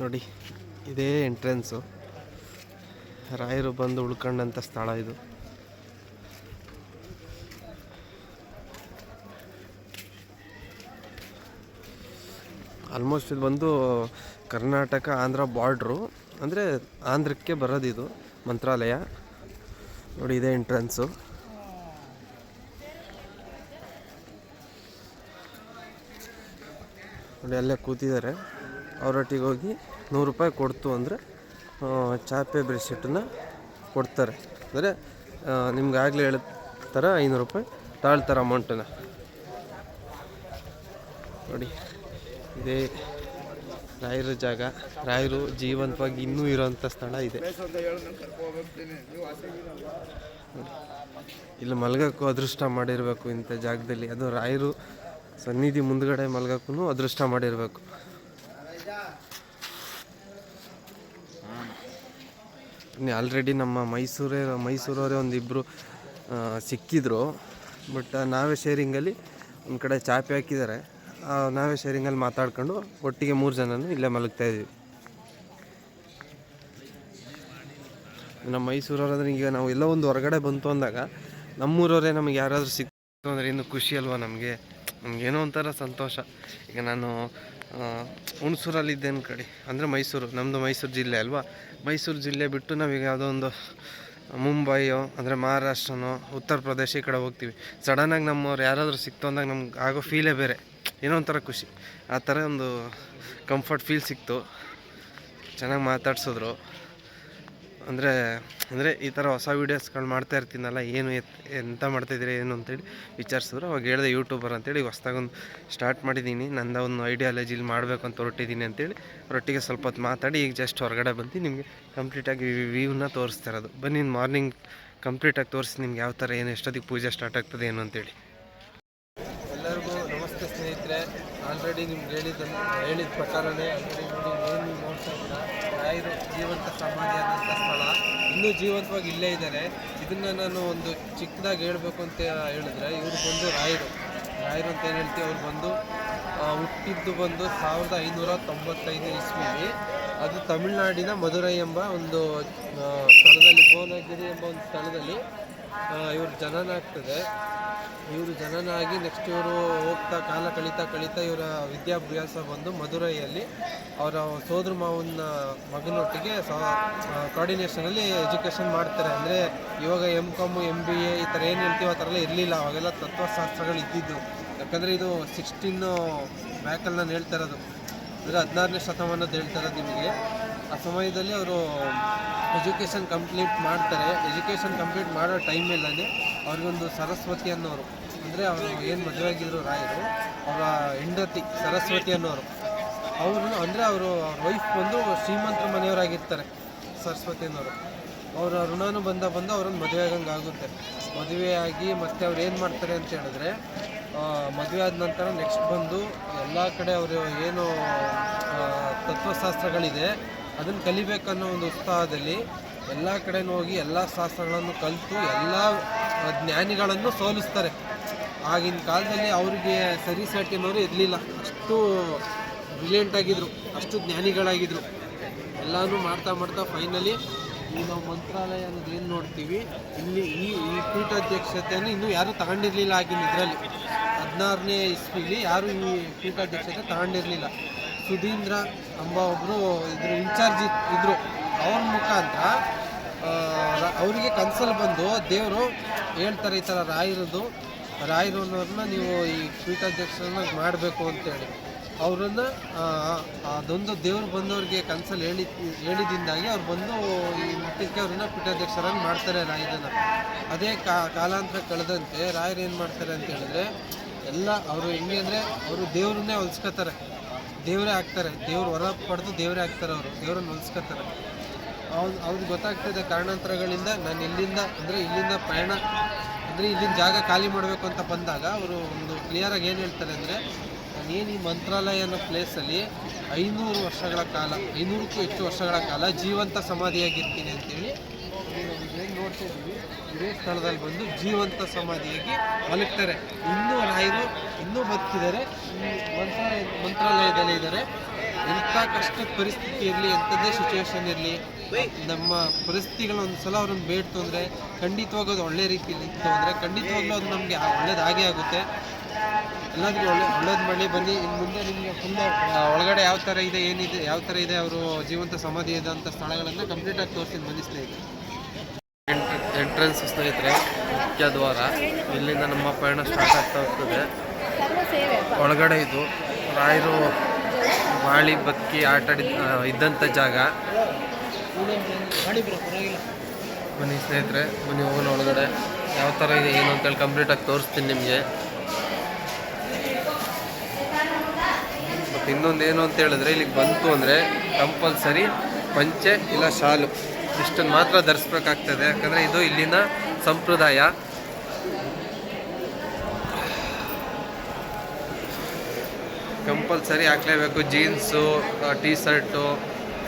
ನೋಡಿ, ಇದೇ ಎಂಟ್ರೆನ್ಸು ರಾಯರು ಬಂದು ಉಳ್ಕೊಂಡಂಥ ಸ್ಥಳ ಇದು. ಆಲ್ಮೋಸ್ಟ್ ಇದು ಬಂದು ಕರ್ನಾಟಕ ಆಂಧ್ರ ಬಾರ್ಡ್ರು, ಅಂದರೆ ಆಂಧ್ರಕ್ಕೆ ಬರೋದಿದು ಮಂತ್ರಾಲಯ. ನೋಡಿ, ಇದೇ ಎಂಟ್ರೆನ್ಸು ನೋಡಿ, ಅಲ್ಲೇ ಕೂತಿದ್ದಾರೆ. ಅವರೊಟ್ಟಿಗೆ ಹೋಗಿ ನೂರು ರೂಪಾಯಿ ಕೊಡ್ತು ಅಂದರೆ ಚಾಪೆ ಬೆಡ್ಶೀಟನ್ನ ಕೊಡ್ತಾರೆ. ಅಂದರೆ ನಿಮ್ಗೆ ಆಗಲೇ ಹೇಳಿದ ಥರ ಐನೂರು ರೂಪಾಯಿ, ತಾಳ್ತಾರೆ ಅಮೌಂಟನ್ನು ನೋಡಿ, ಇದೇ. ರಾಯರ ಜಾಗ. ರಾಯರು ಜೀವಂತವಾಗಿ ಇನ್ನೂ ಇರೋಂಥ ಸ್ಥಳ ಇದೆ. ಇಲ್ಲಿ ಮಲ್ಗಕ್ಕೂ ಅದೃಷ್ಟ ಮಾಡಿರಬೇಕು ಇಂಥ ಜಾಗದಲ್ಲಿ. ಅದು ರಾಯರು ಸನ್ನಿಧಿ ಮುಂದ್ಗಡೆ ಮಲ್ಗಕ್ಕೂ ಅದೃಷ್ಟ ಮಾಡಿರಬೇಕು. ಆಲ್ರೆಡಿ ನಮ್ಮ ಮೈಸೂರೇ, ಮೈಸೂರವರೇ ಒಂದಿಬ್ಬರು ಸಿಕ್ಕಿದ್ರು. ಬಟ್ ನಾವೇ ಶೇರಿಂಗಲ್ಲಿ ಒಂದು ಕಡೆ ಚಾಪೆ ಹಾಕಿದ್ದಾರೆ. ನಾವೇ ಶೇರಿಂಗಲ್ಲಿ ಮಾತಾಡ್ಕೊಂಡು ಒಟ್ಟಿಗೆ ಮೂರು ಜನನು ಇಲ್ಲೇ ಮಲಗ್ತಾ ಇದ್ದೀವಿ. ನಮ್ಮ ಮೈಸೂರವ್ರಂದ್ರೆ ಈಗ ನಾವು ಎಲ್ಲೋ ಒಂದು ಹೊರಗಡೆ ಬಂತು ಅಂದಾಗ ನಮ್ಮೂರವರೇ ನಮಗೆ ಯಾರಾದರೂ ಸಿಕ್ತು ಅಂದರೆ ಇನ್ನು ಖುಷಿ ಅಲ್ವಾ ನಮಗೆ? ನಮಗೇನೋ ಒಂಥರ ಸಂತೋಷ. ಈಗ ನಾನು ಹುಣಸೂರಲ್ಲಿದ್ದೇನು ಕಡೆ ಅಂದರೆ ಮೈಸೂರು ನಮ್ಮದು ಮೈಸೂರು ಜಿಲ್ಲೆ ಅಲ್ವಾ? ಮೈಸೂರು ಜಿಲ್ಲೆ ಬಿಟ್ಟು ನಾವೀಗ ಯಾವುದೋ ಒಂದು ಮುಂಬೈಯೋ, ಅಂದರೆ ಮಹಾರಾಷ್ಟ್ರನೋ, ಉತ್ತರ ಪ್ರದೇಶ ಈ ಕಡೆ ಹೋಗ್ತೀವಿ. ಸಡನ್ನಾಗಿ ನಮ್ಮವ್ರು ಯಾರಾದರೂ ಸಿಕ್ತು ಅಂದಾಗ ನಮ್ಗೆ ಆಗೋ ಫೀಲೇ ಬೇರೆ. ಏನೋ ಒಂಥರ ಖುಷಿ. ಆ ಥರ ಒಂದು ಕಂಫರ್ಟ್ ಫೀಲ್ ಸಿಕ್ತು. ಚೆನ್ನಾಗಿ ಮಾತಾಡ್ಸಿದ್ರು. ಅಂದರೆ ಅಂದರೆ ಈ ಥರ ಹೊಸ ವೀಡಿಯೋಸ್ಗಳು ಮಾಡ್ತಾ ಇರ್ತೀನಲ್ಲ, ಏನು ಎತ್, ಎಂತ ಮಾಡ್ತಾಯಿದ್ದೀರಿ ಏನು ಅಂತೇಳಿ ವಿಚಾರಿಸಿದ್ರು. ಅವಾಗ ಹೇಳಿದೆ ಯೂಟ್ಯೂಬರ್ ಅಂತೇಳಿ ಹೊಸ್ದಾಗೊಂದು ಸ್ಟಾರ್ಟ್ ಮಾಡಿದ್ದೀನಿ. ನಂದ ಒಂದು ಐಡಿಯಾಲಜಿಲಿ ಮಾಡಬೇಕು ಅಂತ ಹೊರಟಿದ್ದೀನಿ ಅಂತೇಳಿ ರೊಟ್ಟಿಗೆ ಸ್ವಲ್ಪ ಹೊತ್ತು ಮಾತಾಡಿ, ಈಗ ಜಸ್ಟ್ ಹೊರಗಡೆ ಬಂದು ನಿಮಗೆ ಕಂಪ್ಲೀಟಾಗಿ ವ್ಯೂನ ತೋರಿಸ್ತಾ ಇರೋದು. ಬನ್ನಿ ಮಾರ್ನಿಂಗ್ ಕಂಪ್ಲೀಟಾಗಿ ತೋರಿಸಿ ನಿಮ್ಗೆ ಯಾವ ಥರ ಏನು ಎಷ್ಟೊತ್ತಿಗೆ ಪೂಜೆ ಸ್ಟಾರ್ಟ್ ಆಗ್ತದೆ, ಏನು ಅಂತೇಳಿ ಎಲ್ಲರಿಗೂ ನಮಸ್ತೆ ಸ್ನೇಹಿತರೆ. ಆಲ್ರೆಡಿ ನಿಮ್ಗೆ ಹೇಳಿದ ಹೇಳಿದ ಪ್ರಕಾರನೇ ಆಲ್ರೆಡಿ ನೋಡಿ ಏನು ನೀವು ನೋಡ್ತಾ ಇದ್ದೀರಾ ರಾಯರು ಜೀವಂತ ಸಮಾಧಿ ಆದಂಥ ಸ್ಥಳ. ಇನ್ನೂ ಜೀವಂತವಾಗಿ ಇಲ್ಲೇ ಇದ್ದಾರೆ. ಇದನ್ನು ನಾನು ಒಂದು ಚಿಕ್ಕದಾಗಿ ಹೇಳಬೇಕು ಅಂತ ಹೇಳಿದ್ರೆ, ಇವರು ಬಂದು ರಾಯರು. ರಾಯರು ಅಂತ ಏನು ಹೇಳ್ತೀವಿ? ಅವ್ರು ಬಂದು ಹುಟ್ಟಿದ್ದು ಬಂದು ಸಾವಿರದ ಐನೂರ ತೊಂಬತ್ತೈದು ಇಸ್ವಿಯಲ್ಲಿ ಅದು ತಮಿಳುನಾಡಿನ ಮಧುರೈ ಎಂಬ ಒಂದು ಸ್ಥಳದಲ್ಲಿ, ಭುವನಗಿರಿ ಎಂಬ ಒಂದು ಸ್ಥಳದಲ್ಲಿ ಇವರು ಜನನ ಆಗ್ತದೆ. ಇವರು ಜನನಾಗಿ ನೆಕ್ಸ್ಟ್ ಇವರು ಹೋಗ್ತಾ, ಕಾಲ ಕಳೀತಾ ಕಳೀತಾ ಇವರ ವಿದ್ಯಾಭ್ಯಾಸ ಬಂದು ಮಧುರೈಯಲ್ಲಿ ಅವರ ಸೋದರ ಮಾವನ ಮಗನೊಟ್ಟಿಗೆ ಕೋಆರ್ಡಿನೇಷನಲ್ಲಿ ಎಜುಕೇಷನ್ ಮಾಡ್ತಾರೆ. ಅಂದರೆ ಇವಾಗ M com M B A ಈ ಥರ ಏನು ಹೇಳ್ತೀವಿ ಆ ಥರ ಎಲ್ಲ ಇರಲಿಲ್ಲ. ಅವಾಗೆಲ್ಲ ತತ್ವಶಾಸ್ತ್ರಗಳು ಇದ್ದಿದ್ದು. ಯಾಕಂದರೆ ಇದು ಸಿಕ್ಸ್ಟೀನು ಬ್ಯಾಕಲ್ಲಿ ನಾನು ಹೇಳ್ತಾ ಇರೋದು. ಅಂದರೆ ಹದಿನಾರನೇ ಶತಮಾನದ ಹೇಳ್ತಾ ಇರೋದು ನಿಮಗೆ. ಆ ಸಮಯದಲ್ಲಿ ಅವರು ಎಜುಕೇಷನ್ ಕಂಪ್ಲೀಟ್ ಮಾಡ್ತಾರೆ. ಎಜುಕೇಷನ್ ಕಂಪ್ಲೀಟ್ ಮಾಡೋ ಟೈಮಲ್ಲೇ ಅವ್ರಿಗೊಂದು ಸರಸ್ವತಿ ಅನ್ನೋರು. ಅಂದರೆ ಅವರು ಏನು ಮದುವೆ ರಾಯರು, ಅವರ ಹೆಂಡತಿ ಸರಸ್ವತಿ ಅನ್ನೋರು. ಅವರು ಅಂದರೆ ಅವರು ವೈಫ್ ಬಂದು ಶ್ರೀಮಂತರ ಮನೆಯವರಾಗಿರ್ತಾರೆ ಸರಸ್ವತಿ ಅನ್ನೋರು. ಅವರ ಋಣಾನು ಬಂದ ಬಂದು ಅವ್ರನ್ನ ಮದುವೆ ಆಗಂಗೆ ಆಗುತ್ತೆ. ಮದುವೆಯಾಗಿ ಮತ್ತೆ ಅವ್ರು ಏನು ಮಾಡ್ತಾರೆ ಅಂತ ಹೇಳಿದ್ರೆ ಮದುವೆ ಆದ ನಂತರ ನೆಕ್ಸ್ಟ್ ಬಂದು ಎಲ್ಲ ಕಡೆ ಅವರು ಏನು ತತ್ವಶಾಸ್ತ್ರಗಳಿದೆ, ಅದನ್ನು ಕಲಿಬೇಕನ್ನೋ ಒಂದು ಉತ್ಸಾಹದಲ್ಲಿ ಎಲ್ಲ ಕಡೆನೂ ಹೋಗಿ ಎಲ್ಲ ಶಾಸ್ತ್ರಗಳನ್ನು ಕಲಿತು ಎಲ್ಲ ಜ್ಞಾನಿಗಳನ್ನು ಸೋಲಿಸ್ತಾರೆ. ಆಗಿನ ಕಾಲದಲ್ಲಿ ಅವರಿಗೆ ಸರಿ ಸಾಟಿನವರು ಇರಲಿಲ್ಲ. ಅಷ್ಟು ಬ್ರಿಲಿಯಂಟ್ ಆಗಿದ್ರು, ಅಷ್ಟು ಜ್ಞಾನಿಗಳಾಗಿದ್ರು. ಎಲ್ಲನೂ ಮಾಡ್ತಾ ಮಾಡ್ತಾ ಫೈನಲಿ ಈ ನಾವು ಮಂತ್ರಾಲಯ ಅನ್ನೋದು ಏನು ನೋಡ್ತೀವಿ, ಇಲ್ಲಿ ಈ ಈ ಪೀಠಾಧ್ಯಕ್ಷತೆಯನ್ನು ಇನ್ನೂ ಯಾರೂ ತಗೊಂಡಿರಲಿಲ್ಲ ಆಗಿನ ಇದರಲ್ಲಿ. ಹದಿನಾರನೇ ಇಸ್ವಿಲಿ ಯಾರು ಈ ಪೀಠಾಧ್ಯಕ್ಷತೆ ತಗೊಂಡಿರಲಿಲ್ಲ. ಸುಧೀಂದ್ರ ಅಂಬ ಒಬ್ಬರು ಇದ್ರ, ಇನ್ಚಾರ್ಜ್ ಇದ್ದರು ಅವ್ರ ಮುಖಾಂತರ ಅವರಿಗೆ ಕನ್ಸಲ್ಲಿ ಬಂದು ದೇವರು ಹೇಳ್ತಾರೆ ಈ ಥರ ರಾಯರದು. ಅನ್ನೋರನ್ನ ನೀವು ಈ ಪೀಠಾಧ್ಯಕ್ಷರನ್ನ ಮಾಡಬೇಕು ಅಂತೇಳಿ. ಅವರನ್ನ ಅದೊಂದು ದೇವ್ರು ಬಂದವ್ರಿಗೆ ಕನ್ಸಲ್ಲಿ ಹೇಳಿ ಹೇಳಿದಿಂದಾಗಿ ಅವ್ರು ಬಂದು ಈ ಮಠಕ್ಕೆ ಅವ್ರನ್ನ ಪೀಠಾಧ್ಯಕ್ಷರನ್ನು ಮಾಡ್ತಾರೆ ರಾಯರನ್ನು. ಅದೇ ಕಾ, ಕಾಲಾಂತರ ಕಳೆದಂತೆ ರಾಯರು ಏನು ಮಾಡ್ತಾರೆ ಅಂತ ಹೇಳಿದ್ರೆ, ಎಲ್ಲ ಅವರು ಹೆಂಗೆ ಅಂದರೆ ಅವರು ದೇವ್ರನ್ನೇ ಹೊಲ್ಸ್ಕೊತಾರೆ. ದೇವರೇ ಆಗ್ತಾರೆ. ದೇವ್ರು ಹೊರ ಪಡೆದು ದೇವರೇ ಆಗ್ತಾರೆ ಅವರು. ದೇವ್ರನ್ನ ಹೊಲ್ಸ್ಕೊತಾರೆ. ಅವ್ರು ಅವ್ರಿಗೆ ಗೊತ್ತಾಗ್ತದೆ ಕಾರಣಾಂತರಗಳಿಂದ ನಾನು ಇಲ್ಲಿಂದ, ಅಂದರೆ ಇಲ್ಲಿಂದ ಪ್ರಯಾಣ ಅಂದರೆ ಇಲ್ಲಿನ ಜಾಗ ಖಾಲಿ ಮಾಡಬೇಕು ಅಂತ ಬಂದಾಗ ಅವರು ಒಂದು ಕ್ಲಿಯರಾಗಿ ಏನು ಹೇಳ್ತಾರೆ ಅಂದರೆ ನಾನೇನು ಈ ಮಂತ್ರಾಲಯ ಅನ್ನೋ ಪ್ಲೇಸಲ್ಲಿ ಐನೂರು ವರ್ಷಗಳ ಕಾಲ, ಐನೂರಕ್ಕೂ ಹೆಚ್ಚು ವರ್ಷಗಳ ಕಾಲ ಜೀವಂತ ಸಮಾಧಿಯಾಗಿರ್ತೀನಿ ಅಂತೇಳಿ ಏನು ನೋಡ್ತಾ ಇದ್ದೀವಿ ಇದೇ ಸ್ಥಳದಲ್ಲಿ ಬಂದು ಜೀವಂತ ಸಮಾಧಿಯಾಗಿ ಮಲಗ್ತಾರೆ. ಇನ್ನೂ ರಾಯರು ಇನ್ನೂ ಬದುಕಿದ್ದಾರೆ. ಮಂತ್ರಾಲಯ ಮಂತ್ರಾಲಯದಲ್ಲಿ ಇದ್ದಾರೆ. ಎಂಥ ಕಷ್ಟ ಪರಿಸ್ಥಿತಿ ಇರಲಿ, ಎಂಥದ್ದೇ ಸಿಚುವೇಶನ್ ಇರಲಿ, ನಮ್ಮ ಪರಿಸ್ಥಿತಿಗಳು ಒಂದ್ಸಲ ಅವ್ರನ್ನ ಬೇಡ್ತು ಅಂದರೆ ಖಂಡಿತವಾಗಿ ಅದು ಒಳ್ಳೆ ರೀತಿಯಲ್ಲಿ ಇತ್ತು ಅಂದರೆ ಖಂಡಿತವಾಗ್ಲೂ ಅದು ನಮಗೆ ಒಳ್ಳೇದಾಗೇ ಆಗುತ್ತೆ. ಎಲ್ಲದಕ್ಕೂ ಒಳ್ಳೆ, ಒಳ್ಳೇದು ಮಾಡಿ ಬನ್ನಿ ಇನ್ನು ಮುಂದೆ ನಿಮಗೆ ಫುಲ್ ಒಳಗಡೆ ಯಾವ ಥರ ಇದೆ, ಏನಿದೆ, ಯಾವ ಥರ ಇದೆ ಅವರು ಜೀವಂತ ಸಮಾಧಿ ಇದೆ ಅಂತ ಸ್ಥಳಗಳನ್ನು ಕಂಪ್ಲೀಟಾಗಿ ತೋರಿಸ್ತೀನಿ, ಬನ್ನಿ ಸ್ನೇಹಿತರೆ. ಎಂಟ್ರೆನ್ಸ್ ಸ್ನೇಹಿತರೆ, ಮುಖ್ಯ ದ್ವಾರ. ಇಲ್ಲಿಂದ ನಮ್ಮ ಪಯಣ ಸ್ಟಾರ್ಟ್ ಆಗ್ತಾ ಹೋಗ್ತದೆ. ಒಳಗಡೆ ಇದು ರಾಯರು ಬಾಳಿ ಬಕ್ಕಿ ಆಟ ಇದ್ದಂಥ ಜಾಗ. ಬನ್ನಿ ಸ್ನೇಹಿತರೆ, ಬನ್ನಿ ಹೋಗೋಣ ಒಳಗಡೆ. ಯಾವ ಥರ ಇದೆ, ಏನು ಅಂತೇಳಿ ಕಂಪ್ಲೀಟಾಗಿ ತೋರಿಸ್ತೀನಿ ನಿಮಗೆ. ಮತ್ತು ಇನ್ನೊಂದು ಏನು ಅಂತ ಹೇಳಿದ್ರೆ, ಇಲ್ಲಿಗೆ ಬಂತು ಅಂದರೆ ಕಂಪಲ್ಸರಿ ಪಂಚೆ ಇಲ್ಲ ಶಾಲು. ಇಷ್ಟನ್ನು ಮಾತ್ರ ಧರಿಸ್ಬೇಕಾಗ್ತದೆ. ಯಾಕಂದರೆ ಇದು ಇಲ್ಲಿನ ಸಂಪ್ರದಾಯ. ಕಂಪಲ್ಸರಿ ಹಾಕ್ಲೇಬೇಕು. ಜೀನ್ಸು ಟೀ ಶರ್ಟು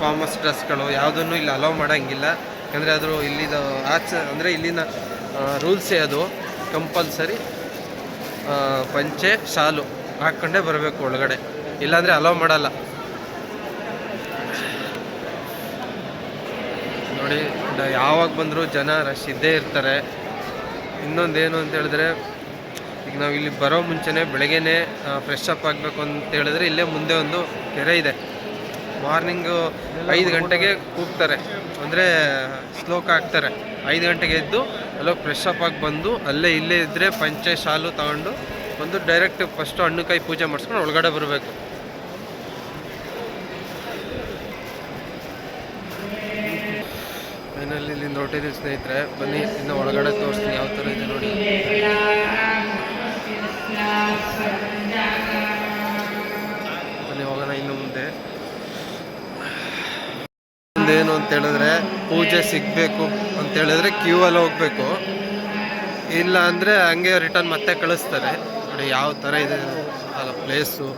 ಫಾರ್ಮಸ್ ಡ್ರೆಸ್ಗಳು ಯಾವುದನ್ನು ಇಲ್ಲಿ ಅಲೋ ಮಾಡೋಂಗಿಲ್ಲ. ಯಾಕಂದರೆ ಅದು ಇಲ್ಲಿದ ಆಚ, ಅಂದರೆ ಇಲ್ಲಿನ ರೂಲ್ಸೇ ಅದು. ಕಂಪಲ್ಸರಿ ಪಂಚೆ, ಶಾಲು ಹಾಕ್ಕೊಂಡೇ ಬರಬೇಕು ಒಳಗಡೆ. ಇಲ್ಲಾಂದರೆ ಅಲೋ ಮಾಡಲ್ಲ. ನೋಡಿ ಯಾವಾಗ ಬಂದರೂ ಜನ ರಶ್ ಇದ್ದೇ ಇರ್ತಾರೆ. ಇನ್ನೊಂದೇನು ಅಂತ ಹೇಳಿದ್ರೆ ನಾವು ಇಲ್ಲಿ ಬರೋ ಮುಂಚೆನೇ ಬೆಳಗ್ಗೆನೇ ಫ್ರೆಶ್ ಅಪ್ ಆಗಬೇಕು ಅಂತ ಹೇಳಿದ್ರೆ ಇಲ್ಲೇ ಮುಂದೆ ಒಂದು ಕೆರೆ ಇದೆ. ಮಾರ್ನಿಂಗು ಐದು ಗಂಟೆಗೆ ಕೂಗ್ತಾರೆ. ಅಂದರೆ ಸ್ಲೋಕ್ ಹಾಕ್ತಾರೆ. ಐದು ಗಂಟೆಗೆ ಎದ್ದು ಅಲ್ಲೋಗಿ ಫ್ರೆಶ್ ಅಪ್ ಆಗಿ ಬಂದು ಅಲ್ಲೇ ಇಲ್ಲೇ ಇದ್ದರೆ ಪಂಚೆ, ಶಾಲು ತಗೊಂಡು ಬಂದು ಡೈರೆಕ್ಟ್ ಫಸ್ಟು ಹಣ್ಣು ಕಾಯಿ ಪೂಜೆ ಮಾಡಿಸ್ಕೊಂಡು ಒಳಗಡೆ ಬರಬೇಕು. ಫೈನಲ್ ಇಲ್ಲಿಂದ ಹೊರಟಿದ್ದೀವಿ ಸ್ನೇಹಿತರೆ. ಬನ್ನಿ, ಇನ್ನು ಒಳಗಡೆ ತೋರಿಸ್ತೀನಿ ಯಾವ ಥರ ಇದೆ ನೋಡಿ. ಬನ್ನಿ, ಹೋಗೋಣ ಇನ್ನು ಮುಂದೆ. ಮುಂದೇನು ಅಂತ ಹೇಳಿದ್ರೆ ಪೂಜೆ ಸಿಗಬೇಕು ಅಂತ ಹೇಳಿದ್ರೆ ಕ್ಯೂ ಅಲ್ಲಿ ಹೋಗ್ಬೇಕು. ಇಲ್ಲ ಅಂದರೆ ಹಂಗೆ ರಿಟರ್ನ್ ಮತ್ತೆ ಕಳಿಸ್ತಾರೆ. ನೋಡಿ, ಯಾವ ಥರ ಇದೆ ಅಲ್ಲ ಪ್ಲೇಸು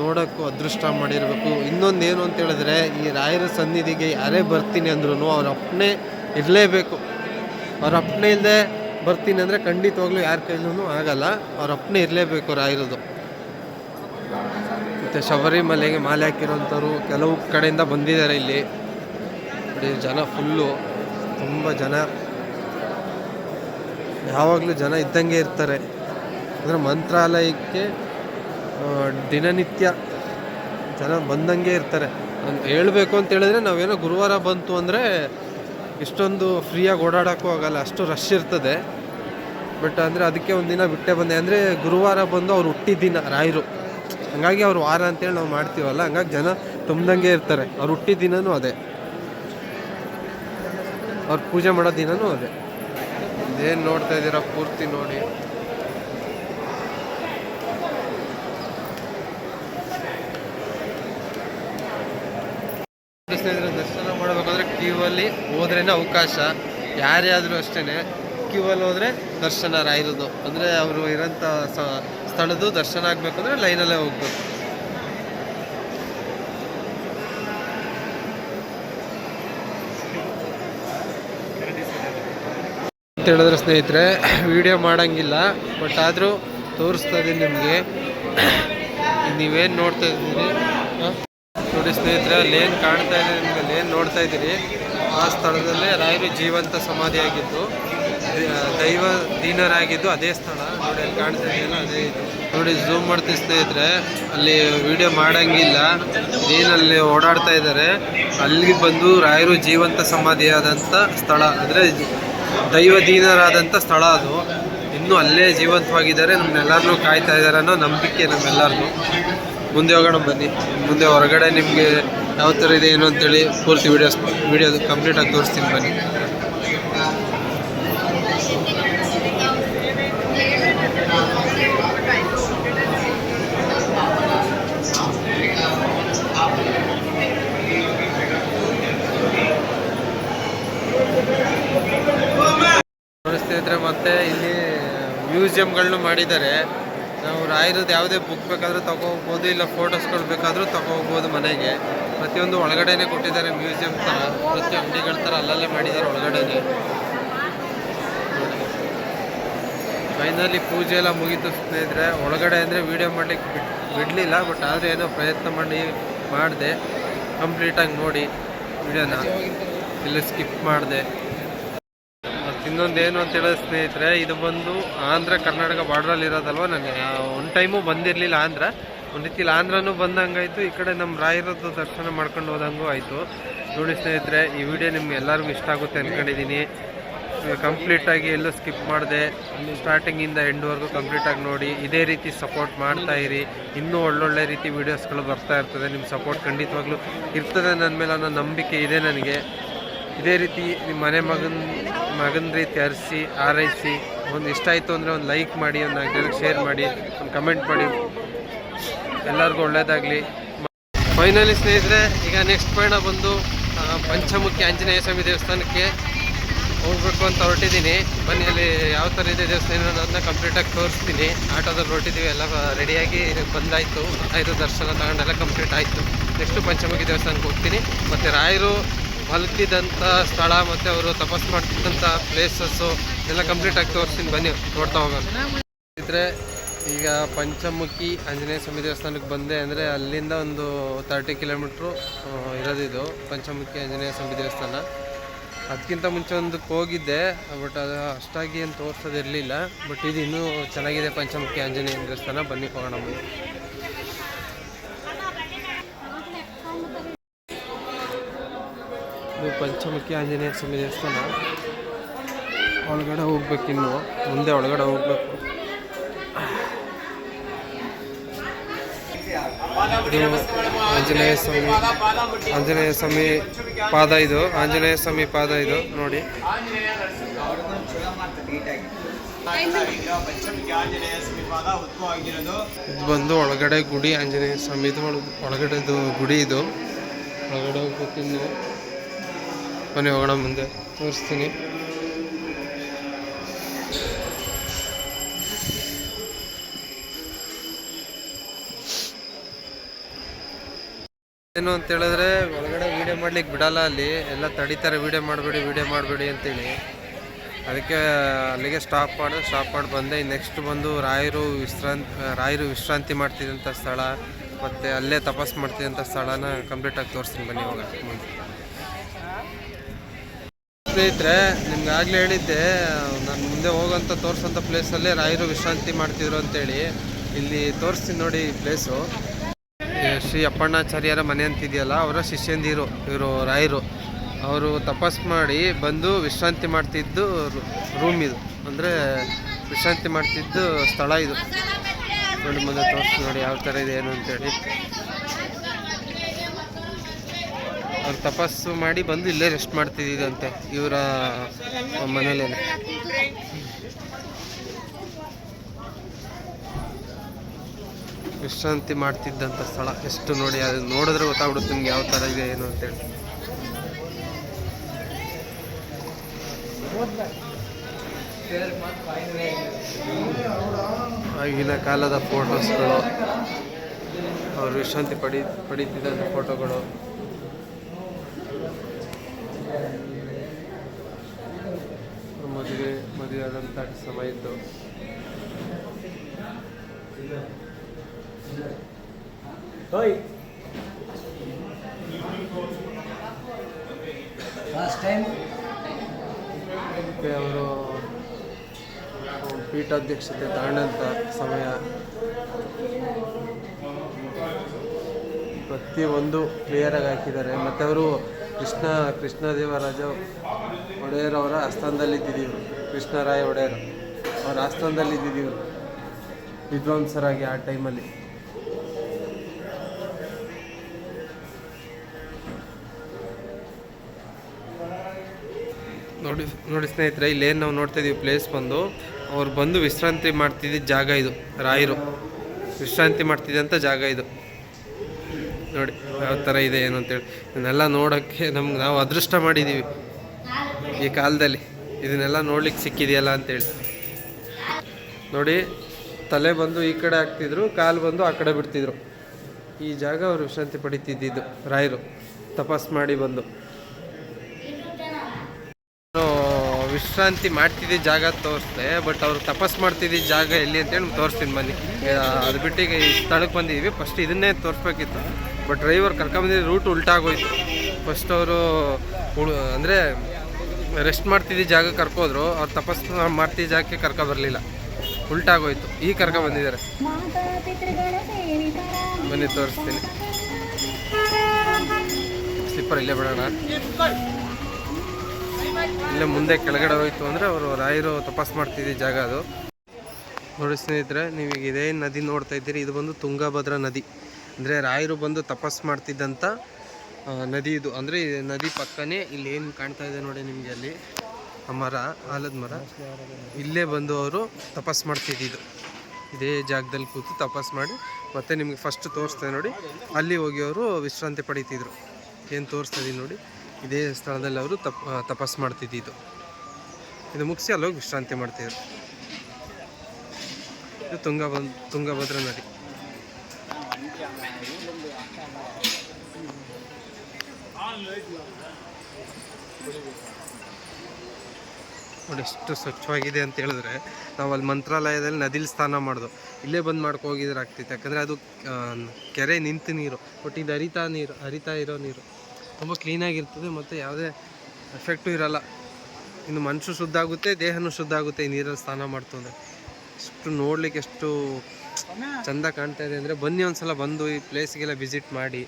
ನೋಡೋಕ್ಕೂ ಅದೃಷ್ಟ ಮಾಡಿರಬೇಕು. ಇನ್ನೊಂದು ಏನು ಅಂತ ಹೇಳಿದ್ರೆ, ಈ ರಾಯರ ಸನ್ನಿಧಿಗೆ ಯಾರೇ ಬರ್ತೀನಿ ಅಂದ್ರೂ ಅವ್ರ ಅಪ್ಪಣೆ ಇರಲೇಬೇಕು. ಅವ್ರ ಅಪ್ಪಣೆ ಇಲ್ಲದೆ ಬರ್ತೀನಿ ಅಂದರೆ ಖಂಡಿತವಾಗ್ಲೂ ಯಾರ ಕೈಲೂ ಆಗಲ್ಲ. ಅವ್ರ ಅಪ್ಪನೇ ಇರಲೇಬೇಕು ರಾಯರದು ಮತ್ತು ಶಬರಿಮಲೆಗೆ ಮಾಲೆ ಹಾಕಿರೋಂಥವ್ರು ಕೆಲವು ಕಡೆಯಿಂದ ಬಂದಿದ್ದಾರೆ ಇಲ್ಲಿ. ಜನ ಫುಲ್ಲು, ತುಂಬ ಜನ. ಯಾವಾಗಲೂ ಜನ ಇದ್ದಂಗೆ ಇರ್ತಾರೆ. ಅಂದರೆ ಮಂತ್ರಾಲಯಕ್ಕೆ ದಿನನಿತ್ಯ ಜನ ಬಂದಂಗೆ ಇರ್ತಾರೆ. ಅಂತ ಹೇಳಬೇಕು ಅಂತ ಹೇಳಿದ್ರೆ ನಾವೇನೋ ಗುರುವಾರ ಬಂತು ಅಂದರೆ ಇಷ್ಟೊಂದು ಫ್ರೀಯಾಗಿ ಓಡಾಡೋಕ್ಕೂ ಆಗಲ್ಲ, ಅಷ್ಟು ರಶ್ ಇರ್ತದೆ. ಬಟ್ ಅಂದರೆ ಅದಕ್ಕೆ ಒಂದಿನ ಬಿಟ್ಟೆ ಬಂದೆ. ಅಂದರೆ ಗುರುವಾರ ಬಂದು ಅವ್ರು ಹುಟ್ಟಿದ ದಿನ ರಾಯರು. ಹಂಗಾಗಿ ಅವ್ರು ವಾರ ಅಂತೇಳಿ ನಾವು ಮಾಡ್ತೀವಲ್ಲ, ಹಂಗಾಗಿ ಜನ ತುಂಬ್ದಂಗೆ ಇರ್ತಾರೆ. ಅವ್ರು ಹುಟ್ಟಿದ ದಿನವೂ ಅದೇ. ಅವ್ರು ಪೂಜೆ ಮಾಡೋ ದಿನವೂ ಅದೇ. ಇದೇನು ನೋಡ್ತಾ ಇದ್ದೀರಾ? ಪೂರ್ತಿ ನೋಡಿ. ದರ್ಶನ ಮಾಡಬೇಕಾದ್ರೆ ಕ್ಯೂ ಅಲ್ಲಿ ಹೋದ್ರೇನೆ ಅವಕಾಶ. ಯಾರೇ ಆದರೂ ಅಷ್ಟೇ ಕ್ಯೂವಲ್ಲಿ ಹೋದರೆ ಹೋದ್ರೆ ದರ್ಶನ ರಾಯಿರೋದು ಅಂದರೆ ಅವರು ಇರೋಂಥ ಸ್ಥಳದ್ದು ದರ್ಶನ ಆಗಬೇಕಂದ್ರೆ ಲೈನಲ್ಲೇ ಹೋಗ್ಬೇಕು. ಅಂತ ಹೇಳಿದ್ರೆ ಸ್ನೇಹಿತರೆ ವಿಡಿಯೋ ಮಾಡೋಂಗಿಲ್ಲ. ಬಟ್ ಆದರೂ ತೋರಿಸ್ತಾ ಇದ್ದೀನಿ ನಿಮಗೆ. ನೀವೇನು ನೋಡ್ತಾ ಇದ್ದೀರಿ? ನೋಡಿ ಸ್ನೇಹಿತರೆ ಏನು ಕಾಣ್ತಾ ಇದೆ ನಿಮಗೆ ಏನು ನೋಡ್ತಾ ಇದ್ದೀರಿ? ಆ ಸ್ಥಳದಲ್ಲೇ ರಾಯರು ಜೀವಂತ ಸಮಾಧಿಯಾಗಿದ್ದು ದೈವ ದೀನರಾಗಿದ್ದು ಅದೇ ಸ್ಥಳ. ನೋಡಿ, ಅಲ್ಲಿ ಅದೇ ನೋಡಿ ಝೂಮ್ ಮಾಡ್ತಿಸ್ತಾ ಸ್ನೇಹಿತರೆ. ಅಲ್ಲಿ ವಿಡಿಯೋ ಮಾಡಂಗಿಲ್ಲ. ಏನಲ್ಲಿ ಓಡಾಡ್ತಾ ಇದ್ದಾರೆ. ಅಲ್ಲಿಗೆ ಬಂದು ರಾಯರು ಜೀವಂತ ಸಮಾಧಿಯಾದಂಥ ಸ್ಥಳ. ಅಂದರೆ, ದೈವ ದೀನರಾದಂಥ ಸ್ಥಳ ಅದು. ಇನ್ನೂ ಅಲ್ಲೇ ಜೀವಂತವಾಗಿದ್ದಾರೆ. ನಮ್ಮನ್ನೆಲ್ಲರನ್ನೂ ಕಾಯ್ತಾ ಇದ್ದಾರೆ ಅನ್ನೋ ನಂಬಿಕೆ ನಮ್ಮೆಲ್ಲರಿಗೂ ಮುಂದೆ ಹೋಗೋಣ ಬನ್ನಿ. ಮುಂದೆ ಹೊರಗಡೆ ನಿಮಗೆ ಯಾವ ಥರ ಇದೆ ಏನು ಅಂತೇಳಿ ಪೂರ್ತಿ ವಿಡಿಯೋಸ್ ವಿಡಿಯೋ ಕಂಪ್ಲೀಟಾಗಿ ತೋರಿಸ್ತೀನಿ ಬನ್ನಿ. ಸ್ನೇಹಿತರೆ, ಮತ್ತೆ ಇಲ್ಲಿ ಮ್ಯೂಸಿಯಂಗಳನ್ನೂ ಮಾಡಿದ್ದಾರೆ. ನಾವು ರಾಯರದ್ದು ಯಾವುದೇ ಬುಕ್ ಬೇಕಾದರೂ ತಗೋಬೋದು, ಇಲ್ಲ ಫೋಟೋಸ್ಗಳು ಬೇಕಾದರೂ ತಗೋಬೋದು ಮನೆಗೆ. ಪ್ರತಿಯೊಂದು ಒಳಗಡೆನೆ ಕೊಟ್ಟಿದ್ದಾರೆ ಮ್ಯೂಸಿಯಂ ಥರ ಪ್ರತಿ ಅಂಗಡಿಗಳ ಥರ ಅಲ್ಲಲ್ಲೇ ಮಾಡಿದ್ದಾರೆ ಒಳಗಡೆನೆ. ಫೈನಲಿ ಪೂಜೆ ಎಲ್ಲ ಮುಗಿತು ಸ್ನೇಹಿತರೆ. ಒಳಗಡೆ ಅಂದರೆ ವೀಡಿಯೋ ಮಾಡಲಿಕ್ಕೆ ಬಿಡ್, ಬಿಡಲಿಲ್ಲ ಬಟ್ ಆದರೆ ಏನೋ ಪ್ರಯತ್ನ ಮಾಡಿ, ಮಾಡಿದೆ. ಕಂಪ್ಲೀಟಾಗಿ ನೋಡಿ ವೀಡಿಯೋನ ಇಲ್ಲ ಸ್ಕಿಪ್ ಮಾಡಿದೆ. ಮತ್ತು ಇನ್ನೊಂದು ಏನು ಅಂತ ಹೇಳಿದ್ರೆ ಸ್ನೇಹಿತರೆ, ಇದು ಬಂದು ಆಂಧ್ರ ಕರ್ನಾಟಕ ಬಾರ್ಡ್ರಲ್ಲಿ ಇರೋದಲ್ವ? ನನಗೆ ಒನ್ ಟೈಮು ಬಂದಿರಲಿಲ್ಲ ಆಂಧ್ರ. ಒಂದು ರೀತಿಲಿ ಆಂಧ್ರನೂ ಬಂದಂಗಾಯಿತು, ಈ ಕಡೆ ನಮ್ಮ ರಾಯರದ್ದು ದರ್ಶನ ಮಾಡ್ಕೊಂಡು ಹೋದಂಗೂ ಆಯಿತು. ನೋಡಿ ಸ್ನೇಹಿತರೆ, ಈ ವಿಡಿಯೋ ನಿಮ್ಗೆ ಎಲ್ಲರಿಗೂ ಇಷ್ಟ ಆಗುತ್ತೆ ಅಂದ್ಕೊಂಡಿದ್ದೀನಿ ಕಂಪ್ಲೀಟಾಗಿ ಎಲ್ಲೂ ಸ್ಕಿಪ್ ಮಾಡಿದೆ ಸ್ಟಾರ್ಟಿಂಗಿಂದ ಎಂಡ್ವರೆಗೂ ಕಂಪ್ಲೀಟಾಗಿ ನೋಡಿ, ಇದೇ ರೀತಿ ಸಪೋರ್ಟ್ ಮಾಡ್ತಾ ಇರಿ. ಇನ್ನೂ ಒಳ್ಳೊಳ್ಳೆ ರೀತಿ ವೀಡಿಯೋಸ್ಗಳು ಬರ್ತಾ ಇರ್ತದೆ ನಿಮ್ಮ ಸಪೋರ್ಟ್ ಖಂಡಿತವಾಗ್ಲೂ ಇರ್ತದೆ ನನ್ನ ಮೇಲೆ ಅನ್ನೋ ನಂಬಿಕೆ ಇದೆ ನನಗೆ. ಇದೇ ರೀತಿ ನಿಮ್ಮ ಮನೆ ಮಗನ ಮಗನ ರೀತಿ ಹರಿಸಿ ಆರೈಸಿ, ಒಂದು ಇಷ್ಟ ಆಯಿತು ಅಂದರೆ ಒಂದು ಲೈಕ್ ಮಾಡಿ, ಒಂದು ನಾಲ್ಕು ಶೇರ್ ಮಾಡಿ, ಒಂದು ಕಮೆಂಟ್ ಮಾಡಿ. ಎಲ್ಲರಿಗೂ ಒಳ್ಳೆಯದಾಗಲಿ ಫೈನಲಿ ಸ್ನೇಹಿತರೆ, ಈಗ ನೆಕ್ಸ್ಟ್ ಪಯಣ ಬಂದು ಪಂಚಮುಖಿ ಆಂಜನೇಯ ಸ್ವಾಮಿ ದೇವಸ್ಥಾನಕ್ಕೆ ಹೋಗಬೇಕು ಅಂತ ಹೊರಟಿದ್ದೀನಿ. ಬನ್ನಿ, ಅಲ್ಲಿ ಯಾವ ಥರ ಇದೆ ದೇವಸ್ಥಾನ ಅನ್ನೋದನ್ನ ಕಂಪ್ಲೀಟಾಗಿ ತೋರಿಸ್ತೀನಿ. ಆಟೋದಲ್ಲಿ ಹೊರಟಿದ್ದೀವಿ, ಎಲ್ಲ ರೆಡಿಯಾಗಿ ಬಂದಾಯಿತು. ರಾಯರು ದರ್ಶನ ತಗೊಂಡೆಲ್ಲ ಕಂಪ್ಲೀಟ್ ಆಯಿತು. ನೆಕ್ಸ್ಟು ಪಂಚಮುಖಿ ದೇವಸ್ಥಾನಕ್ಕೆ ಹೋಗ್ತೀನಿ. ಮತ್ತು ರಾಯರು ಮಲಗಿದಂಥ ಸ್ಥಳ, ಮತ್ತು ಅವರು ತಪಸ್ ಮಾಡ್ತಿದ್ದಂಥ ಪ್ಲೇಸಸ್ಸು ಎಲ್ಲ ಕಂಪ್ಲೀಟಾಗಿ ತೋರಿಸ್ತೀನಿ. ಬನ್ನಿ, ನೋಡ್ತಾ ಹೋಗೋಣ. ಇದ್ರೆ ಈಗ ಪಂಚಮುಖಿ ಆಂಜನೇಯ ಸ್ವಾಮಿ ದೇವಸ್ಥಾನಕ್ಕೆ ಬಂದೆ ಅಂದರೆ ಅಲ್ಲಿಂದ ಒಂದು ತರ್ಟಿ ಕಿಲೋಮೀಟ್ರು ಇರೋದಿದು ಪಂಚಮುಖಿ ಆಂಜನೇಯ ಸ್ವಾಮಿ ದೇವಸ್ಥಾನ. ಅದಕ್ಕಿಂತ ಮುಂಚೆ ಒಂದಕ್ಕೆ ಹೋಗಿದ್ದೆ ಬಟ್ ಅದು ಅಷ್ಟಾಗಿ ಏನು ತೋರಿಸೋದಿರಲಿಲ್ಲ ಬಟ್ ಇದು ಇನ್ನೂ ಚೆನ್ನಾಗಿದೆ ಪಂಚಮುಖಿ ಆಂಜನೇಯ ದೇವಸ್ಥಾನ, ಬನ್ನಿ ಹೋಗೋಣ ಮುಂದೆ. ಇದು ಪಂಚಮುಖಿ ಆಂಜನೇಯ ಸ್ವಾಮಿ ದೇವಸ್ಥಾನ. ಒಳಗಡೆ ಹೋಗ್ಬೇಕಿನ್ನು ಮುಂದೆ ಒಳಗಡೆ ಹೋಗ್ಬೇಕು. ಆಂಜನೇಯ ಸ್ವಾಮಿ ಆಂಜನೇಯ ಸ್ವಾಮಿ ಪಾದ ಇದು, ಆಂಜನೇಯ ಸ್ವಾಮಿ ಪಾದ ಇದು, ನೋಡಿ. ಇದು ಬಂದು ಒಳಗಡೆ ಗುಡಿ, ಆಂಜನೇಯ ಸ್ವಾಮಿದು ಒಳ- ಒಳಗಡೆದು ಗುಡಿ ಇದು. ಒಳಗಡೆ ಹೋಗ್ಬೇಕು ಮನೆ ಹೋಗೋಣ ಮುಂದೆ ತೋರಿಸ್ತೀನಿ. ಏನು ಅಂತ ಹೇಳಿದ್ರೆ ಒಳಗಡೆ ವೀಡಿಯೋ ಮಾಡ್ಲಿಕ್ಕೆ ಬಿಡಲ್ಲ ಅಲ್ಲಿ. ಎಲ್ಲ ತಡಿತಾರೆ ವೀಡಿಯೋ ಮಾಡಬೇಡಿ ವೀಡಿಯೋ ಮಾಡಬೇಡಿ ಅಂತೇಳಿ. ಅದಕ್ಕೆ ಅಲ್ಲಿಗೆ ಸ್ಟಾಪ್ ಮಾಡಿ ಸ್ಟಾಪ್ ಮಾಡಿ, ಬಂದೆ. ನೆಕ್ಸ್ಟ್ ಬಂದು ರಾಯರು ವಿಶ್ರಾಂತಿ ರಾಯರು ವಿಶ್ರಾಂತಿ ಮಾಡ್ತಿದ್ದಂಥ ಸ್ಥಳ, ಮತ್ತು ಅಲ್ಲೇ ತಪಾಸ್ ಮಾಡ್ತಿದ್ದಂಥ ಸ್ಥಳನ ಕಂಪ್ಲೀಟಾಗಿ ತೋರಿಸ್ತೀನಿ ಬನ್ನಿ ಇವಾಗ. ಸ್ನೇಹಿತರೆ, ನಿಮ್ಗೆ ಆಗಲೇ ಹೇಳಿದ್ದೆ, ನಾನು ಮುಂದೆ ಹೋಗೋಂಥ ತೋರಿಸೋಂಥ ಪ್ಲೇಸಲ್ಲೇ ರಾಯರು ವಿಶ್ರಾಂತಿ ಮಾಡ್ತಿದ್ರು ಅಂತೇಳಿ. ಇಲ್ಲಿ ತೋರಿಸ್ತೀನಿ ನೋಡಿ ಈ ಪ್ಲೇಸು ಶ್ರೀ ಅಪ್ಪಣ್ಣಾಚಾರ್ಯರ ಮನೆ ಅಂತಿದೆಯಲ್ಲ, ಅವರ ಶಿಷ್ಯಂದಿರು, ಇವರು ರಾಯರು. ಅವರು ತಪಸ್ಸು ಮಾಡಿ ಬಂದು ವಿಶ್ರಾಂತಿ ಮಾಡ್ತಿದ್ದು ರೂಮ್ ಇದು. ಅಂದರೆ ವಿಶ್ರಾಂತಿ ಮಾಡ್ತಿದ್ದು ಸ್ಥಳ ಇದು. ನೋಡಿ ಮುಂದೆ ತೋರಿಸಿ ನೋಡಿ ಯಾವ ಥರ ಇದೆ, ಏನು ಅಂತೇಳಿ. ಅವ್ರು ತಪಸ್ಸು ಮಾಡಿ ಬಂದು ಇಲ್ಲೇ ರೆಸ್ಟ್ ಮಾಡ್ತಿದ್ದಂತೆ ಇವರ ಮನೇಲೇ ವಿಶ್ರಾಂತಿ ಮಾಡ್ತಿದ್ದಂಥ ಸ್ಥಳ. ಎಷ್ಟು ನೋಡಿ ಅದು ನೋಡಿದ್ರೆ ಗೊತ್ತಾಗ್ಬಿಡುತ್ತೆ ನಿಮ್ಗೆ ಯಾವ ಥರ ಇದೆ, ಏನು ಅಂತೇಳಿ ಆಗಿನ ಕಾಲದ ಫೋಟೋಸ್ಗಳು, ಅವರು ವಿಶ್ರಾಂತಿ ಪಡಿ, ಪಡೀತಿದ್ದಂಥ ಫೋಟೋಗಳು. ಮದುವೆ ಮದುವೆ ಆದಂಥ ಸಮಯದ್ದು. ಹೋಯ್ ಫಸ್ಟ್ ಟೈಮ್ ಮತ್ತು ಅವರು ಪೀಠಾಧ್ಯಕ್ಷತೆ ತಗೊಂಡಂಥ ಸಮಯ ಪ್ರತಿಯೊಂದು ಕ್ಲಿಯರಾಗಿ ಹಾಕಿದ್ದಾರೆ. ಮತ್ತು ಅವರು ಕೃಷ್ಣ ಕೃಷ್ಣದೇವರಾಜ ಒಡೆಯರ್ ಅವರ ಆಸ್ಥಾನದಲ್ಲಿದ್ದಿದ್ದೀವಿ. ಕೃಷ್ಣರಾಯ ಒಡೆಯರ್ ಅವರ ಆಸ್ಥಾನದಲ್ಲಿದ್ದಿದ್ದೀವಿ. ವಿದ್ವಾಂಸರಾಗಿ ಆ ಟೈಮಲ್ಲಿ ನೋಡಿ ನೋಡಿ ಸ್ನೇಹಿತರೆ, ಇಲ್ಲೇನು ನಾವು ನೋಡ್ತಾ ಇದೀವಿ ಪ್ಲೇಸ್ ಬಂದು. ಅವ್ರು ಬಂದು ವಿಶ್ರಾಂತಿ ಮಾಡ್ತಿದ್ದ ಜಾಗ ಇದು, ರಾಯರು. ವಿಶ್ರಾಂತಿ ಮಾಡ್ತಿದ್ದಂಥ ಜಾಗ ಇದು. ನೋಡಿ, ಯಾವ ಥರ ಇದೆ, ಏನು ಅಂತೇಳಿ ಇದನ್ನೆಲ್ಲ ನೋಡೋಕ್ಕೆ ನಮ್ಗೆ ನಾವು ಅದೃಷ್ಟ ಮಾಡಿದ್ದೀವಿ ಈ ಕಾಲದಲ್ಲಿ. ಇದನ್ನೆಲ್ಲ ನೋಡ್ಲಿಕ್ಕೆ ಸಿಕ್ಕಿದೆಯಲ್ಲ ಅಂತೇಳಿ ನೋಡಿ, ತಲೆ ಬಂದು ಈ ಕಡೆ ಹಾಕ್ತಿದ್ರು, ಕಾಲು ಬಂದು ಆ ಕಡೆ ಬಿಡ್ತಿದ್ರು. ಈ ಜಾಗ ಅವರು ವಿಶ್ರಾಂತಿ ಪಡಿತಿದ್ದಿದ್ದು, ರಾಯರು. ತಪಾಸ್ ಮಾಡಿ ಬಂದು. ವಿಶ್ರಾಂತಿ ಮಾಡ್ತಿದ್ದ ಜಾಗ ತೋರಿಸ್ದೆ ಬಟ್ ಅವ್ರು ತಪಸ್ ಮಾಡ್ತಿದ್ದ ಜಾಗ ಎಲ್ಲಿ ಅಂತೇಳಿ ತೋರಿಸ್ತೀನಿ ಬನ್ನಿ. ಅದು ಬಿಟ್ಟು ಈಗ ಈ ಸ್ಥಳಕ್ಕೆ ಬಂದಿದ್ದೀವಿ ಫಸ್ಟ್ ಇದನ್ನೇ ತೋರಿಸ್ಬೇಕಿತ್ತು. ಬಟ್ ಡ್ರೈವರ್ ಕರ್ಕೊಂಬಂದಿದ್ದು ರೂಟ್ ಉಲ್ಟಾಗೋಯ್ತು ಫಸ್ಟ್ ಅವರು ಉಳು, ಅಂದರೆ ರೆಸ್ಟ್ ಮಾಡ್ತಿದ್ದ ಜಾಗ ಕರ್ಕೋದ್ರು. ಅವ್ರು ತಪಸ್ ಮಾಡ್ತಿದ್ದ ಜಾಗಕ್ಕೆ ಕರ್ಕೊ ಬರಲಿಲ್ಲ. ಉಲ್ಟಾಗೋಯ್ತು ಈಗ ಕರ್ಕೊ ಬಂದಿದ್ದಾರೆ. ಬನ್ನಿ ತೋರಿಸ್ತೀನಿ. ಸ್ಲಿಪ್ಪರ್ ಇಲ್ಲೇ ಬಿಡೋಣ. ಇಲ್ಲೇ ಮುಂದೆ ಕೆಳಗಡೆ ಹೋಯಿತು ಅಂದರೆ ಅವರು ರಾಯರು ತಪಾಸ್ ಮಾಡ್ತಿದ್ದ ಜಾಗ ಅದು. ನೋಡಿ ಸ್ನೇಹಿತರೆ, ನೀವೀಗ ಇದೇ ನದಿ ನೋಡ್ತಾ ಇದ್ದೀರಿ. ಇದು ಬಂದು ತುಂಗಭದ್ರಾ ನದಿ. ಅಂದರೆ ರಾಯರು ಬಂದು ತಪಸ್ ಮಾಡ್ತಿದ್ದಂಥ ನದಿ ಇದು. ಅಂದರೆ ನದಿ ಪಕ್ಕನೇ ಇಲ್ಲಿ ಏನು ಕಾಣ್ತಾ ಇದೆ ನೋಡಿ ನಿಮಗೆ ಅಲ್ಲಿ? ಆ ಮರ, ಆಲದ ಮರ. ಇಲ್ಲೇ ಬಂದು ಅವರು ತಪಸ್ ಮಾಡ್ತಿದ್ದಿದ್ದು. ಇದೇ ಜಾಗದಲ್ಲಿ ಕೂತು ತಪಸ್ ಮಾಡಿ, ಮತ್ತೆ ನಿಮಗೆ ಫಸ್ಟ್ ತೋರಿಸ್ತೇವೆ ನೋಡಿ. ಅಲ್ಲಿ ಹೋಗಿ ಅವರು ವಿಶ್ರಾಂತಿ ಪಡೀತಿದ್ರು. ಏನು ತೋರಿಸ್ತಾ ನೋಡಿ. ಇದೇ ಸ್ಥಳದಲ್ಲಿ ಅವರು ತಪ್ ತಪಸ್ ಮಾಡ್ತಿದ್ದಿದ್ದು. ಇದು ಮುಗಿಸಿ ಅಲ್ಲಿ ಹೋಗಿ ವಿಶ್ರಾಂತಿ ಮಾಡ್ತಿದ್ರು. ಇದು ತುಂಗಭ ತುಂಗಭದ್ರಾ ನದಿ. ನೋಡಿ ಎಷ್ಟು ಸ್ವಚ್ಛವಾಗಿದೆ ಅಂತ ಹೇಳಿದ್ರೆ ನಾವು ಅಲ್ಲಿ ಮಂತ್ರಾಲಯದಲ್ಲಿ ನದಿಲಿ ಸ್ನಾನ ಮಾಡೋದು. ಇಲ್ಲೇ ಬಂದು ಮಾಡ್ಕೊ ಹೋಗಿದ್ರೆ ಆಗ್ತಿತ್ತು. ಯಾಕಂದರೆ ಅದು ಕೆರೆ ನಿಂತು ನೀರು. ಬಟ್ ಇದು ಹರಿತಾ ನೀರು, ಹರಿತಾ ಇರೋ ನೀರು. ತುಂಬ ಕ್ಲೀನಾಗಿರ್ತದೆ ಮತ್ತು ಯಾವುದೇ ಎಫೆಕ್ಟು ಇರಲ್ಲ. ಇನ್ನು ಮನಸ್ಸು ಶುದ್ಧ ಆಗುತ್ತೆ, ದೇಹನೂ ಶುದ್ಧ ಆಗುತ್ತೆ, ಈ ನೀರಲ್ಲಿ ಸ್ನಾನ ಮಾಡ್ತು ಅಂದರೆ. ಎಷ್ಟು ನೋಡ್ಲಿಕ್ಕೆ ಎಷ್ಟು ಚಂದ ಕಾಣ್ತಾ ಇದೆ ಅಂದರೆ ಬನ್ನಿ ಒಂದ್ಸಲ ಬಂದು ಈ ಪ್ಲೇಸ್ಗೆಲ್ಲ ವಿಸಿಟ್ ಮಾಡಿ.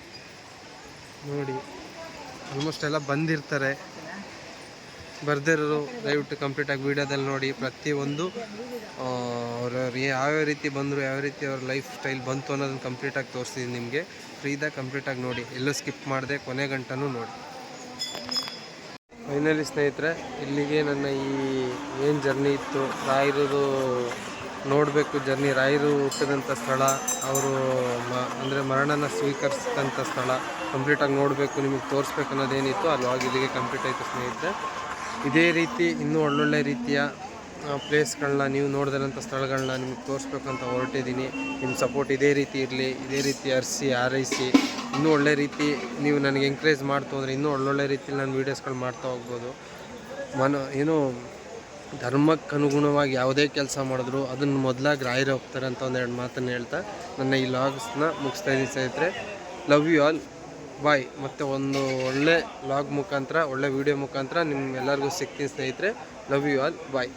ನೋಡಿ ಆಲ್ಮೋಸ್ಟ್ ಎಲ್ಲ ಬಂದಿರ್ತಾರೆ. ಬರ್ದಿರೋರು ದಯವಿಟ್ಟು ಕಂಪ್ಲೀಟಾಗಿ ವೀಡಿಯೋದಲ್ಲಿ ನೋಡಿ ಪ್ರತಿಯೊಂದು ಅವರು ಯಾವ ರೀತಿ ಬಂದರು, ಯಾವ ರೀತಿ ಅವ್ರ ಲೈಫ್ ಸ್ಟೈಲ್ ಬಂತು ಅನ್ನೋದನ್ನು ಕಂಪ್ಲೀಟಾಗಿ ತೋರಿಸ್ತೀನಿ ನಿಮಗೆ. ಫ್ರೀದಾಗ ಕಂಪ್ಲೀಟಾಗಿ ನೋಡಿ. ಎಲ್ಲೂ ಸ್ಕಿಪ್ ಮಾಡಿದೆ, ಕೊನೆ ಗಂಟನೂ ನೋಡಿ. ಫೈನಲಿ ಸ್ನೇಹಿತರೆ, ಇಲ್ಲಿಗೆ ನನ್ನ ಈ ಏನು ಜರ್ನಿ ಇತ್ತು? ರಾಯರದು ನೋಡಬೇಕು ಜರ್ನಿ ರಾಯರು ಹುಟ್ಟಿದಂಥ ಸ್ಥಳ, ಅವರು ಮ ಅಂದರೆ ಮರಣನ ಸ್ವೀಕರಿಸಿದಂಥ ಸ್ಥಳ. ಕಂಪ್ಲೀಟಾಗಿ ನೋಡಬೇಕು, ನಿಮಗೆ ತೋರಿಸ್ಬೇಕು ಅನ್ನೋದೇನಿತ್ತು ಅಲ್ಲಿ ಇಲ್ಲಿಗೆ ಕಂಪ್ಲೀಟ್ ಆಯಿತು ಸ್ನೇಹಿತರೆ. ಇದೇ ರೀತಿ ಇನ್ನೂ ಒಳ್ಳೊಳ್ಳೆ ರೀತಿಯ ಪ್ಲೇಸ್ಗಳನ್ನ ನೀವು ನೋಡಿದಂಥ ಸ್ಥಳಗಳನ್ನ ನಿಮಗೆ ತೋರಿಸ್ಬೇಕು ಅಂತ ಹೊರಟಿದ್ದೀನಿ. ನಿಮ್ಮ ಸಪೋರ್ಟ್ ಇದೇ ರೀತಿ ಇರಲಿ, ಇದೇ ರೀತಿ ಅರಿಸಿ ಆರೈಸಿ ಇನ್ನೂ ಒಳ್ಳೆ ರೀತಿ ನೀವು ನನಗೆ ಎಂಕರೇಜ್ ಮಾಡ್ತು ಅಂದರೆ ಇನ್ನೂ ಒಳ್ಳೊಳ್ಳೆ ರೀತಿಯಲ್ಲಿ ನಾನು ವೀಡಿಯೋಸ್ಗಳು ಮಾಡ್ತಾ ಹೋಗ್ಬೋದು. ಮನ, ಏನು ಧರ್ಮಕ್ಕೆ ಅನುಗುಣವಾಗಿ ಯಾವುದೇ ಕೆಲಸ ಮಾಡಿದ್ರು ಅದನ್ನು ಮೊದಲಾಗಿ ರಾಯರು ಹೋಗ್ತಾರೆ ಅಂತ ಒಂದೆರಡು ಮಾತನ್ನು ಹೇಳ್ತಾ ನನ್ನ ಈ ಲಾಗ್ಸ್ನ ಮುಗಿಸ್ತಾ ಇದ್ದೀನಿ ಸ್ನೇಹಿತರೆ. ಲವ್ ಯು ಆಲ್ ಬಾಯ್ ಮತ್ತು ಒಂದು ಒಳ್ಳೆ ಲಾಗ್ ಮುಖಾಂತರ, ಒಳ್ಳೆ ವಿಡಿಯೋ ಮುಖಾಂತರ ನಿಮ್ಮೆಲ್ಲರಿಗೂ ಸಿಗ್ತೀನಿ ಸ್ನೇಹಿತರೆ. Love you all bye